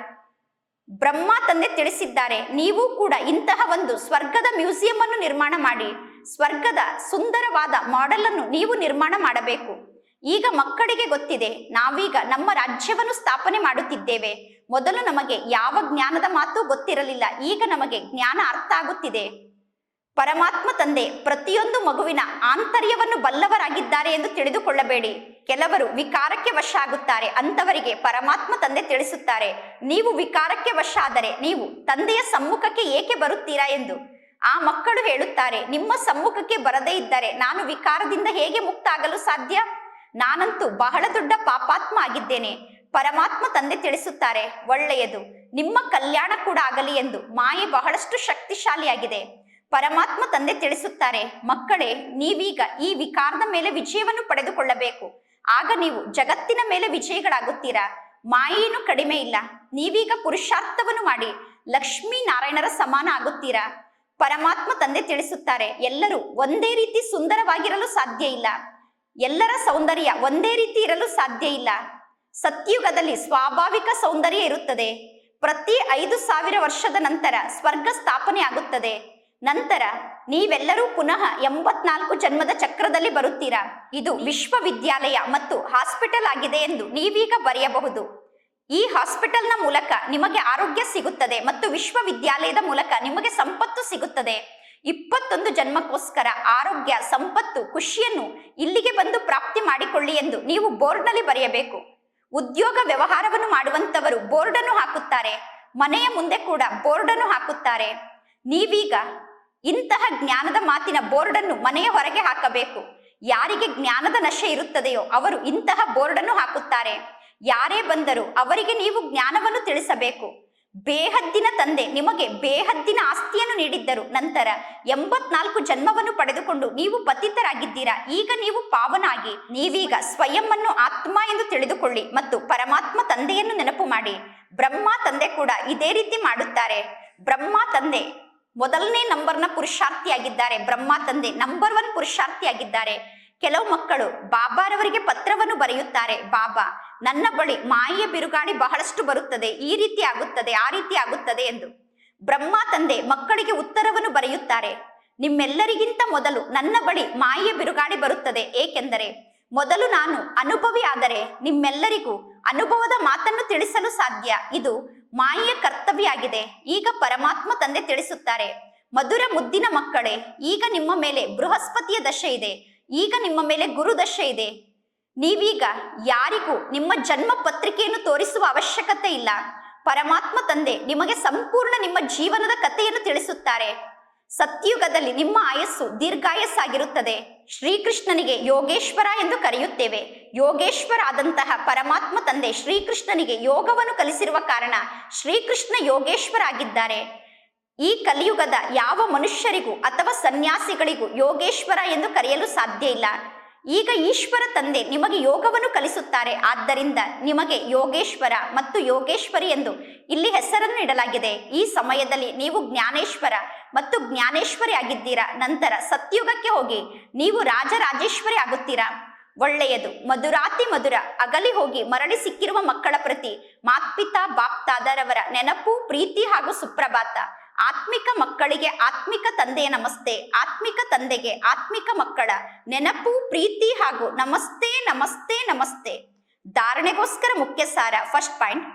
ಬ್ರಹ್ಮ ತಂದೆ ತಿಳಿಸಿದ್ದಾರೆ, ನೀವು ಕೂಡ ಇಂತಹ ಒಂದು ಸ್ವರ್ಗದ ಮ್ಯೂಸಿಯಂ ಅನ್ನು ನಿರ್ಮಾಣ ಮಾಡಿ, ಸ್ವರ್ಗದ ಸುಂದರವಾದ ಮಾಡೆಲ್ ಅನ್ನು ನೀವು ನಿರ್ಮಾಣ ಮಾಡಬೇಕು. ಈಗ ಮಕ್ಕಳಿಗೆ ಗೊತ್ತಿದೆ, ನಾವೀಗ ನಮ್ಮ ರಾಜ್ಯವನ್ನು ಸ್ಥಾಪನೆ ಮಾಡುತ್ತಿದ್ದೇವೆ. ಮೊದಲು ನಮಗೆ ಯಾವ ಜ್ಞಾನದ ಮಾತು ಗೊತ್ತಿರಲಿಲ್ಲ, ಈಗ ನಮಗೆ ಜ್ಞಾನ ಅರ್ಥ ಆಗುತ್ತಿದೆ. ಪರಮಾತ್ಮ ತಂದೆ ಪ್ರತಿಯೊಂದು ಮಗುವಿನ ಆಂತರ್ಯವನ್ನು ಬಲ್ಲವರಾಗಿದ್ದಾರೆ ಎಂದು ತಿಳಿದುಕೊಳ್ಳಬೇಡಿ. ಕೆಲವರು ವಿಕಾರಕ್ಕೆ ವಶ ಆಗುತ್ತಾರೆ ಅಂತವರಿಗೆ ಪರಮಾತ್ಮ ತಂದೆ ತಿಳಿಸುತ್ತಾರೆ. ನೀವು ವಿಕಾರಕ್ಕೆ ವಶ ಆದರೆ ನೀವು ತಂದೆಯ ಸಮ್ಮುಖಕ್ಕೆ ಏಕೆ ಬರುತ್ತೀರಾ ಎಂದು. ಆ ಮಕ್ಕಳು ಹೇಳುತ್ತಾರೆ, ನಿಮ್ಮ ಸಮ್ಮುಖಕ್ಕೆ ಬರದೇ ಇದ್ದರೆ ನಾನು ವಿಕಾರದಿಂದ ಹೇಗೆ ಮುಕ್ತ ಆಗಲು ಸಾಧ್ಯ? ನಾನಂತೂ ಬಹಳ ದೊಡ್ಡ ಪಾಪಾತ್ಮ ಆಗಿದ್ದೇನೆ. ಪರಮಾತ್ಮ ತಂದೆ ತಿಳಿಸುತ್ತಾರೆ, ಒಳ್ಳೆಯದು. ನಿಮ್ಮ ಕಲ್ಯಾಣ ಕೂಡ ಆಗಲಿ ಎಂದು ಮಾಯೆ ಬಹಳಷ್ಟು ಶಕ್ತಿಶಾಲಿಯಾಗಿದೆ. ಪರಮಾತ್ಮ ತಂದೆ ತಿಳಿಸುತ್ತಾರೆ, ಮಕ್ಕಳೇ, ನೀವೀಗ ಈ ವಿಕಾರದ ಮೇಲೆ ವಿಜಯವನ್ನು ಪಡೆದುಕೊಳ್ಳಬೇಕು. ಆಗ ನೀವು ಜಗತ್ತಿನ ಮೇಲೆ ವಿಜಯಗಳಾಗುತ್ತೀರಾ. ಮಾಯೇನು ಕಡಿಮೆ ಇಲ್ಲ. ನೀವೀಗ ಪುರುಷಾರ್ಥವನ್ನು ಮಾಡಿ ಲಕ್ಷ್ಮೀ ನಾರಾಯಣರ ಸಮಾನ ಆಗುತ್ತೀರಾ. ಪರಮಾತ್ಮ ತಂದೆ ತಿಳಿಸುತ್ತಾರೆ, ಎಲ್ಲರೂ ಒಂದೇ ರೀತಿ ಸುಂದರವಾಗಿರಲು ಸಾಧ್ಯ ಇಲ್ಲ. ಎಲ್ಲರ ಸೌಂದರ್ಯ ಒಂದೇ ರೀತಿ ಇರಲು ಸಾಧ್ಯ ಇಲ್ಲ. ಸತ್ಯುಗದಲ್ಲಿ ಸ್ವಾಭಾವಿಕ ಸೌಂದರ್ಯ ಇರುತ್ತದೆ. ಪ್ರತಿ ಐದು ಸಾವಿರ ವರ್ಷದ ನಂತರ ಸ್ವರ್ಗ ಸ್ಥಾಪನೆ ಆಗುತ್ತದೆ. ನಂತರ ನೀವೆಲ್ಲರೂ ಪುನಃ ಎಂಬತ್ನಾಲ್ಕು ಜನ್ಮದ ಚಕ್ರದಲ್ಲಿ ಬರುತ್ತೀರಾ? ಇದು ವಿಶ್ವವಿದ್ಯಾಲಯ ಮತ್ತು ಹಾಸ್ಪಿಟಲ್ ಆಗಿದೆ ಎಂದು ನೀವೀಗ ಬರೆಯಬಹುದು. ಈ ಹಾಸ್ಪಿಟಲ್ನ ಮೂಲಕ ನಿಮಗೆ ಆರೋಗ್ಯ ಸಿಗುತ್ತದೆ ಮತ್ತು ವಿಶ್ವವಿದ್ಯಾಲಯದ ಮೂಲಕ ನಿಮಗೆ ಸಂಪತ್ತು ಸಿಗುತ್ತದೆ. ಇಪ್ಪತ್ತೊಂದು ಜನ್ಮಕ್ಕೋಸ್ಕರ ಆರೋಗ್ಯ, ಸಂಪತ್ತು, ಖುಷಿಯನ್ನು ಇಲ್ಲಿಗೆ ಬಂದು ಪ್ರಾಪ್ತಿ ಮಾಡಿಕೊಳ್ಳಿ ಎಂದು ನೀವು ಬೋರ್ಡ್ನಲ್ಲಿ ಬರೆಯಬೇಕು. ಉದ್ಯೋಗ ವ್ಯವಹಾರವನ್ನು ಮಾಡುವಂತವರು ಬೋರ್ಡನ್ನು ಹಾಕುತ್ತಾರೆ. ಮನೆಯ ಮುಂದೆ ಕೂಡ ಬೋರ್ಡನ್ನು ಹಾಕುತ್ತಾರೆ. ನೀವೀಗ ಇಂತಹ ಜ್ಞಾನದ ಮಾತಿನ ಬೋರ್ಡನ್ನು ಮನೆಯ ಹೊರಗೆ ಹಾಕಬೇಕು. ಯಾರಿಗೆ ಜ್ಞಾನದ ನಶೆ ಇರುತ್ತದೆಯೋ ಅವರು ಇಂತಹ ಬೋರ್ಡನ್ನು ಹಾಕುತ್ತಾರೆ. ಯಾರೇ ಬಂದರೂ ಅವರಿಗೆ ನೀವು ಜ್ಞಾನವನ್ನು ತಿಳಿಸಬೇಕು. ಬೇಹದ್ದಿನ ತಂದೆ ನಿಮಗೆ ಬೇಹದ್ದಿನ ಆಸ್ತಿಯನ್ನು ನೀಡಿದ್ದರು. ನಂತರ ಎಂಬತ್ನಾಲ್ಕು ಜನ್ಮವನ್ನು ಪಡೆದುಕೊಂಡು ನೀವು ಪತಿತರಾಗಿದ್ದೀರಾ? ಈಗ ನೀವು ಪಾವನಾಗಿ, ನೀವೀಗ ಸ್ವಯಂ ಅನ್ನು ಆತ್ಮ ಎಂದು ತಿಳಿದುಕೊಳ್ಳಿ ಮತ್ತು ಪರಮಾತ್ಮ ತಂದೆಯನ್ನು ನೆನಪು ಮಾಡಿ. ಬ್ರಹ್ಮ ತಂದೆ ಕೂಡ ಇದೇ ರೀತಿ ಮಾಡುತ್ತಾರೆ. ಬ್ರಹ್ಮ ತಂದೆ ಮೊದಲನೇ ನಂಬರ್ನ ಪುರುಷಾರ್ಥಿಯಾಗಿದ್ದಾರೆ. ಬ್ರಹ್ಮ ತಂದೆ ನಂಬರ್ ಒನ್ ಪುರುಷಾರ್ಥಿಯಾಗಿದ್ದಾರೆ. ಕೆಲವು ಮಕ್ಕಳು ಬಾಬಾರವರಿಗೆ ಪತ್ರವನ್ನು ಬರೆಯುತ್ತಾರೆ, ಬಾಬಾ, ನನ್ನ ಬಳಿ ಮಾಯೆಯ ಬಿರುಗಾಳಿ ಬಹಳಷ್ಟು ಬರುತ್ತದೆ, ಈ ರೀತಿ ಆಗುತ್ತದೆ, ಆ ರೀತಿ ಆಗುತ್ತದೆ ಎಂದು. ಬ್ರಹ್ಮ ತಂದೆ ಮಕ್ಕಳಿಗೆ ಉತ್ತರವನ್ನು ಬರೆಯುತ್ತಾರೆ, ನಿಮ್ಮೆಲ್ಲರಿಗಿಂತ ಮೊದಲು ನನ್ನ ಬಳಿ ಮಾಯೆಯ ಬಿರುಗಾಳಿ ಬರುತ್ತದೆ, ಏಕೆಂದರೆ ಮೊದಲು ನಾನು ಅನುಭವಿ ಆದರೆ ನಿಮ್ಮೆಲ್ಲರಿಗೂ ಅನುಭವದ ಮಾತನ್ನು ತಿಳಿಸಲು ಸಾಧ್ಯ, ಇದು ಮಾಯೆಯ ಕರ್ತವ್ಯ ಆಗಿದೆ ಈಗ ಪರಮಾತ್ಮ ತಂದೆ ತಿಳಿಸುತ್ತಾರೆ. ಮಧುರ ಮುದ್ದಿನ ಮಕ್ಕಳೇ, ಈಗ ನಿಮ್ಮ ಮೇಲೆ ಬೃಹಸ್ಪತಿಯ ದಶೆ ಇದೆ ಈಗ ನಿಮ್ಮ ಮೇಲೆ ಗುರುದಶೆ ಇದೆ. ನೀವೀಗ ಯಾರಿಗೂ ನಿಮ್ಮ ಜನ್ಮ ಪತ್ರಿಕೆಯನ್ನು ತೋರಿಸುವ ಅವಶ್ಯಕತೆ ಇಲ್ಲ. ಪರಮಾತ್ಮ ತಂದೆ ನಿಮಗೆ ಸಂಪೂರ್ಣ ನಿಮ್ಮ ಜೀವನದ ಕಥೆಯನ್ನು ತಿಳಿಸುತ್ತಾರೆ. ಸತ್ಯುಗದಲ್ಲಿ ನಿಮ್ಮ ಆಯಸ್ಸು ದೀರ್ಘಾಯಸ್ಸಾಗಿರುತ್ತದೆ. ಶ್ರೀಕೃಷ್ಣನಿಗೆ ಯೋಗೇಶ್ವರ ಎಂದು ಕರೆಯುತ್ತೇವೆ. ಯೋಗೇಶ್ವರ ಆದಂತಹ ಪರಮಾತ್ಮ ತಂದೆ ಶ್ರೀಕೃಷ್ಣನಿಗೆ ಯೋಗವನ್ನು ಕಲಿಸಿರುವ ಕಾರಣ ಶ್ರೀಕೃಷ್ಣ ಯೋಗೇಶ್ವರ ಆಗಿದ್ದಾರೆ ಈ ಕಲಿಯುಗದ ಯಾವ ಮನುಷ್ಯರಿಗೂ ಅಥವಾ ಸನ್ಯಾಸಿಗಳಿಗೂ ಯೋಗೇಶ್ವರ ಎಂದು ಕರೆಯಲು ಸಾಧ್ಯ ಇಲ್ಲ. ಈಗ ಈಶ್ವರ ತಂದೆ ನಿಮಗೆ ಯೋಗವನ್ನು ಕಲಿಸುತ್ತಾರೆ. ಆದ್ದರಿಂದ ನಿಮಗೆ ಯೋಗೇಶ್ವರ ಮತ್ತು ಯೋಗೇಶ್ವರಿ ಎಂದು ಇಲ್ಲಿ ಹೆಸರನ್ನು ಇಡಲಾಗಿದೆ. ಈ ಸಮಯದಲ್ಲಿ ನೀವು ಜ್ಞಾನೇಶ್ವರ ಮತ್ತು ಜ್ಞಾನೇಶ್ವರಿ ಆಗಿದ್ದೀರಾ? ನಂತರ ಸತ್ಯುಗಕ್ಕೆ ಹೋಗಿ. ನೀವು ರಾಜರಾಜೇಶ್ವರಿ ಆಗುತ್ತೀರಾ? ಒಳ್ಳೆಯದು. ಮಧುರಾತಿ ಮಧುರ. ಅಗಲಿ ಹೋಗಿ. ಮರಳಿ ಸಿಕ್ಕಿರುವ ಮಕ್ಕಳ ಪ್ರತಿ. ಮಾತ್ಪಿತಾ, ಬಾಪ್ತಾದರವರ ನೆನಪು, ಪ್ರೀತಿ ಹಾಗೂ ಸುಪ್ರಭಾತ. ಆತ್ಮಿಕ ಮಕ್ಕಳಿಗೆ ಆತ್ಮಿಕ ತಂದೆಯ ನಮಸ್ತೆ, ಆತ್ಮಿಕ ತಂದೆಗೆ ಆತ್ಮಿಕ ಮಕ್ಕಳ ನೆನಪು, ಪ್ರೀತಿ ಹಾಗೂ ನಮಸ್ತೆ ನಮಸ್ತೆ ನಮಸ್ತೆ. ಧಾರಣೆಗೋಸ್ಕರ ಮುಖ್ಯ ಸಾರ ಫಸ್ಟ್ ಪಾಯಿಂಟ್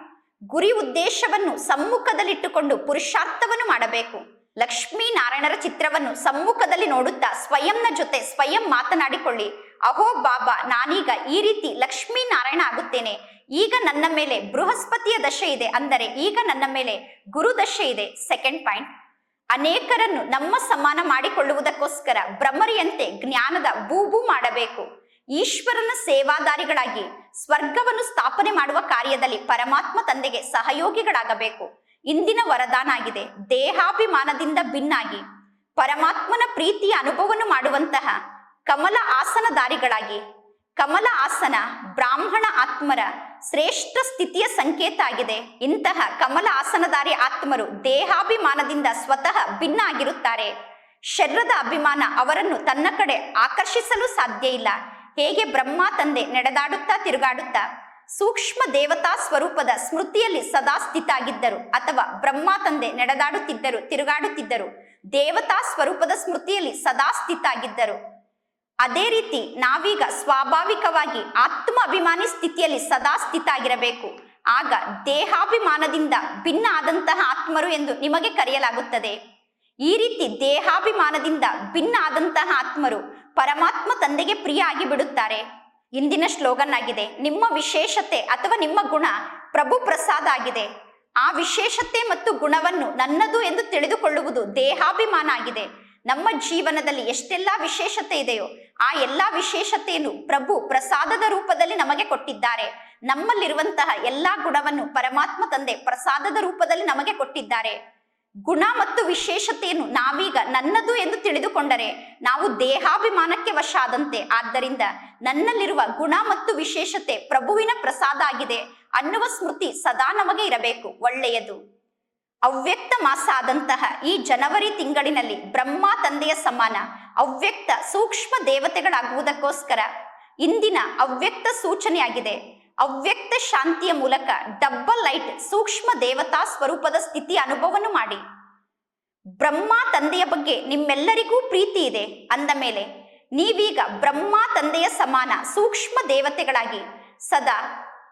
ಗುರಿ ಉದ್ದೇಶವನ್ನು ಸಮ್ಮುಖದಲ್ಲಿಟ್ಟುಕೊಂಡು ಪುರುಷಾರ್ಥವನ್ನು ಮಾಡಬೇಕು. ಲಕ್ಷ್ಮೀ ನಾರಾಯಣರ ಚಿತ್ರವನ್ನು ಸಮ್ಮುಖದಲ್ಲಿ ನೋಡುತ್ತಾ ಸ್ವಯಂನ ಜೊತೆ ಸ್ವಯಂ ಮಾತನಾಡಿಕೊಳ್ಳಿ. ಅಹೋ ಬಾಬಾ, ನಾನೀಗ ಈ ರೀತಿ ಲಕ್ಷ್ಮೀ ನಾರಾಯಣ ಆಗುತ್ತೇನೆ. ಈಗ ನನ್ನ ಮೇಲೆ ಬೃಹಸ್ಪತಿಯ ದಶೆ ಇದೆ ಅಂದರೆ ಈಗ ನನ್ನ ಮೇಲೆ ಗುರು ದಶೆ ಇದೆ. ಸೆಕೆಂಡ್ ಪಾಯಿಂಟ್ ಅನೇಕರನ್ನು ನಮ್ಮ ಸಮಾನ ಮಾಡಿಕೊಳ್ಳುವುದಕ್ಕೋಸ್ಕರ ಭ್ರಮರಿಯಂತೆ ಜ್ಞಾನದ ಬೂಬು ಮಾಡಬೇಕು. ಈಶ್ವರನ ಸೇವಾದಾರಿಗಳಾಗಿ ಸ್ವರ್ಗವನ್ನು ಸ್ಥಾಪನೆ ಮಾಡುವ ಕಾರ್ಯದಲ್ಲಿ ಪರಮಾತ್ಮ ತಂದೆಗೆ ಸಹಯೋಗಿಗಳಾಗಬೇಕು. ಇಂದಿನ ವರದಾನ ಆಗಿದೆ. ದೇಹಾಭಿಮಾನದಿಂದ ಭಿನ್ನಾಗಿ. ಪರಮಾತ್ಮನ ಪ್ರೀತಿಯ ಅನುಭವವನ್ನು ಮಾಡುವಂತಹ ಕಮಲ ಆಸನದಾರಿಗಳಾಗಿ. ಕಮಲ ಆಸನ ಬ್ರಾಹ್ಮಣ ಆತ್ಮರ ಶ್ರೇಷ್ಠ ಸ್ಥಿತಿಯ ಸಂಕೇತ ಆಗಿದೆ. ಇಂತಹ ಕಮಲ ಆಸನದಾರಿ ಆತ್ಮರು ದೇಹಾಭಿಮಾನದಿಂದ ಸ್ವತಃ ಭಿನ್ನ ಆಗಿರುತ್ತಾರೆ ಶರೀರದ ಅಭಿಮಾನ ಅವರನ್ನು ತನ್ನ ಕಡೆ ಆಕರ್ಷಿಸಲು ಸಾಧ್ಯ ಇಲ್ಲ. ಹೇಗೆ ಬ್ರಹ್ಮ ತಂದೆ ನಡೆದಾಡುತ್ತಾ ತಿರುಗಾಡುತ್ತಾ, ಸೂಕ್ಷ್ಮ ದೇವತಾ ಸ್ವರೂಪದ ಸ್ಮೃತಿಯಲ್ಲಿ ಸದಾ ಸ್ಥಿತ ಆಗಿದ್ದರು ಅಥವಾ ಬ್ರಹ್ಮ ತಂದೆ ನಡೆದಾಡುತ್ತಿದ್ದರು, ತಿರುಗಾಡುತ್ತಿದ್ದರು, ದೇವತಾ ಸ್ವರೂಪದ ಸ್ಮೃತಿಯಲ್ಲಿ ಸದಾ ಸ್ಥಿತ ಆಗಿದ್ದರು ಅದೇ ರೀತಿ ನಾವೀಗ ಸ್ವಾಭಾವಿಕವಾಗಿ ಆತ್ಮ ಅಭಿಮಾನಿ ಸ್ಥಿತಿಯಲ್ಲಿ ಸದಾ ಸ್ಥಿತ ಆಗಿರಬೇಕು ಆಗ ದೇಹಾಭಿಮಾನದಿಂದ ಭಿನ್ನ ಆದಂತಹ ಆತ್ಮರು ಎಂದು ನಿಮಗೆ ಕರೆಯಲಾಗುತ್ತದೆ. ಈ ರೀತಿ ದೇಹಾಭಿಮಾನದಿಂದ ಭಿನ್ನ ಆದಂತಹ ಆತ್ಮರು ಪರಮಾತ್ಮ ತಂದೆಗೆ ಪ್ರಿಯ ಆಗಿ ಬಿಡುತ್ತಾರೆ ಇಂದಿನ ಶ್ಲೋಗನ್ ಆಗಿದೆ ನಿಮ್ಮ ವಿಶೇಷತೆ ಅಥವಾ ನಿಮ್ಮ ಗುಣ ಪ್ರಭು ಪ್ರಸಾದ ಆಗಿದೆ. ಆ ವಿಶೇಷತೆ ಮತ್ತು ಗುಣವನ್ನು ನನ್ನದು ಎಂದು ತಿಳಿದುಕೊಳ್ಳುವುದು ದೇಹಾಭಿಮಾನ ಆಗಿದೆ. ನಮ್ಮ ಜೀವನದಲ್ಲಿ ಎಷ್ಟೆಲ್ಲ ವಿಶೇಷತೆ ಇದೆಯೋ, ಆ ಎಲ್ಲಾ ವಿಶೇಷತೆಯನ್ನು ಪ್ರಭು ಪ್ರಸಾದದ ರೂಪದಲ್ಲಿ ನಮಗೆ ಕೊಟ್ಟಿದ್ದಾರೆ. ನಮ್ಮಲ್ಲಿರುವಂತಹ ಎಲ್ಲಾ ಗುಣವನ್ನು ಪರಮಾತ್ಮ ತಂದೆ ಪ್ರಸಾದದ ರೂಪದಲ್ಲಿ ನಮಗೆ ಕೊಟ್ಟಿದ್ದಾರೆ. ಗುಣ ಮತ್ತು ವಿಶೇಷತೆಯನ್ನು ನಾವೀಗ ನನ್ನದು ಎಂದು ತಿಳಿದುಕೊಂಡರೆ ನಾವು ದೇಹಾಭಿಮಾನಕ್ಕೆ ವಶ ಆದಂತೆ ಆದ್ದರಿಂದ ನನ್ನಲ್ಲಿರುವ ಗುಣ ಮತ್ತು ವಿಶೇಷತೆ ಪ್ರಭುವಿನ ಪ್ರಸಾದ ಆಗಿದೆ ಅನ್ನುವ ಸ್ಮೃತಿ ಸದಾ ನಮಗೆ ಇರಬೇಕು. ಒಳ್ಳೆಯದು. ಅವ್ಯಕ್ತ ಮಾಸ ಆದಂತಹ ಈ ಜನವರಿ ತಿಂಗಳಿನಲ್ಲಿ ಬ್ರಹ್ಮ ತಂದೆಯ ಸಮಾನ ಅವ್ಯಕ್ತ ಸೂಕ್ಷ್ಮ ದೇವತೆಗಳಾಗುವುದಕ್ಕೋಸ್ಕರ ಇಂದಿನ ಅವ್ಯಕ್ತ ಸೂಚನೆಯಾಗಿದೆ. ಅವ್ಯಕ್ತ ಶಾಂತಿಯ ಮೂಲಕ ಡಬ್ಬಲ್ ಲೈಟ್ ಸೂಕ್ಷ್ಮ ದೇವತಾ ಸ್ವರೂಪದ ಸ್ಥಿತಿ ಅನುಭವವನ್ನು ಮಾಡಿ. ಬ್ರಹ್ಮ ತಂದೆಯ ಬಗ್ಗೆ ನಿಮ್ಮೆಲ್ಲರಿಗೂ ಪ್ರೀತಿ ಇದೆ ಅಂದ ಮೇಲೆ ನೀವೀಗ ಬ್ರಹ್ಮ ತಂದೆಯ ಸಮಾನ ಸೂಕ್ಷ್ಮ ದೇವತೆಗಳಾಗಿ ಸದಾ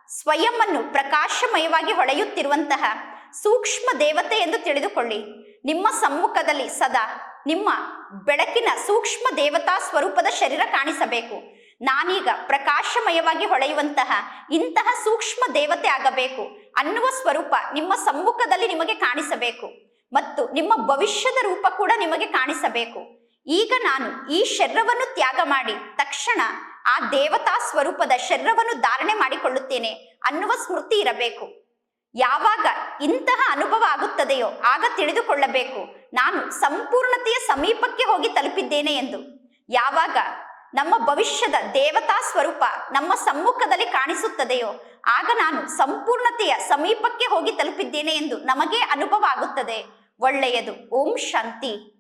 ಸ್ವಯಂವನ್ನು ಪ್ರಕಾಶಮಯವಾಗಿ ಹೊಳೆಯುತ್ತಿರುವಂತಹ ಸೂಕ್ಷ್ಮ ದೇವತೆ ಎಂದು ತಿಳಿದುಕೊಳ್ಳಿ. ನಿಮ್ಮ ಸಮ್ಮುಖದಲ್ಲಿ ಸದಾ ನಿಮ್ಮ ಬೆಳಕಿನ ಸೂಕ್ಷ್ಮ ದೇವತಾ ಸ್ವರೂಪದ ಶರೀರ ಕಾಣಿಸಬೇಕು. ನಾನೀಗ ಪ್ರಕಾಶಮಯವಾಗಿ ಹೊಳೆಯುವಂತಹ ಇಂತಹ ಸೂಕ್ಷ್ಮ ದೇವತೆ ಆಗಬೇಕು. ಅನ್ನುವ ಸ್ವರೂಪ ನಿಮ್ಮ ಸಮ್ಮುಖದಲ್ಲಿ ನಿಮಗೆ ಕಾಣಿಸಬೇಕು. ಮತ್ತು ನಿಮ್ಮ ಭವಿಷ್ಯದ ರೂಪ ಕೂಡ ನಿಮಗೆ ಕಾಣಿಸಬೇಕು. ಈಗ ನಾನು ಈ ಶರೀರವನ್ನು ತ್ಯಾಗ ಮಾಡಿ ತಕ್ಷಣ ಆ ದೇವತಾ ಸ್ವರೂಪದ ಶರೀರವನ್ನು ಧಾರಣೆ ಮಾಡಿಕೊಳ್ಳುತ್ತೇನೆ ಅನ್ನುವ ಸ್ಮೃತಿ ಇರಬೇಕು. ಯಾವಾಗ ಇಂತಹ ಅನುಭವ ಆಗುತ್ತದೆಯೋ ಆಗ ತಿಳಿದುಕೊಳ್ಳಬೇಕು. ನಾನು ಸಂಪೂರ್ಣತೆಯ ಸಮೀಪಕ್ಕೆ ಹೋಗಿ ತಲುಪಿದ್ದೇನೆ ಎಂದು. ಯಾವಾಗ ನಮ್ಮ ಭವಿಷ್ಯದ ದೇವತಾ ಸ್ವರೂಪ ನಮ್ಮ ಸಮ್ಮುಖದಲ್ಲಿ ಕಾಣಿಸುತ್ತದೆಯೋ ಆಗ ನಾನು ಸಂಪೂರ್ಣತೆಯ ಸಮೀಪಕ್ಕೆ ಹೋಗಿ ತಲುಪಿದ್ದೇನೆ ಎಂದು ನಮಗೆ ಅನುಭವ ಆಗುತ್ತದೆ. ಒಳ್ಳೆಯದು. ಓಂ ಶಾಂತಿ.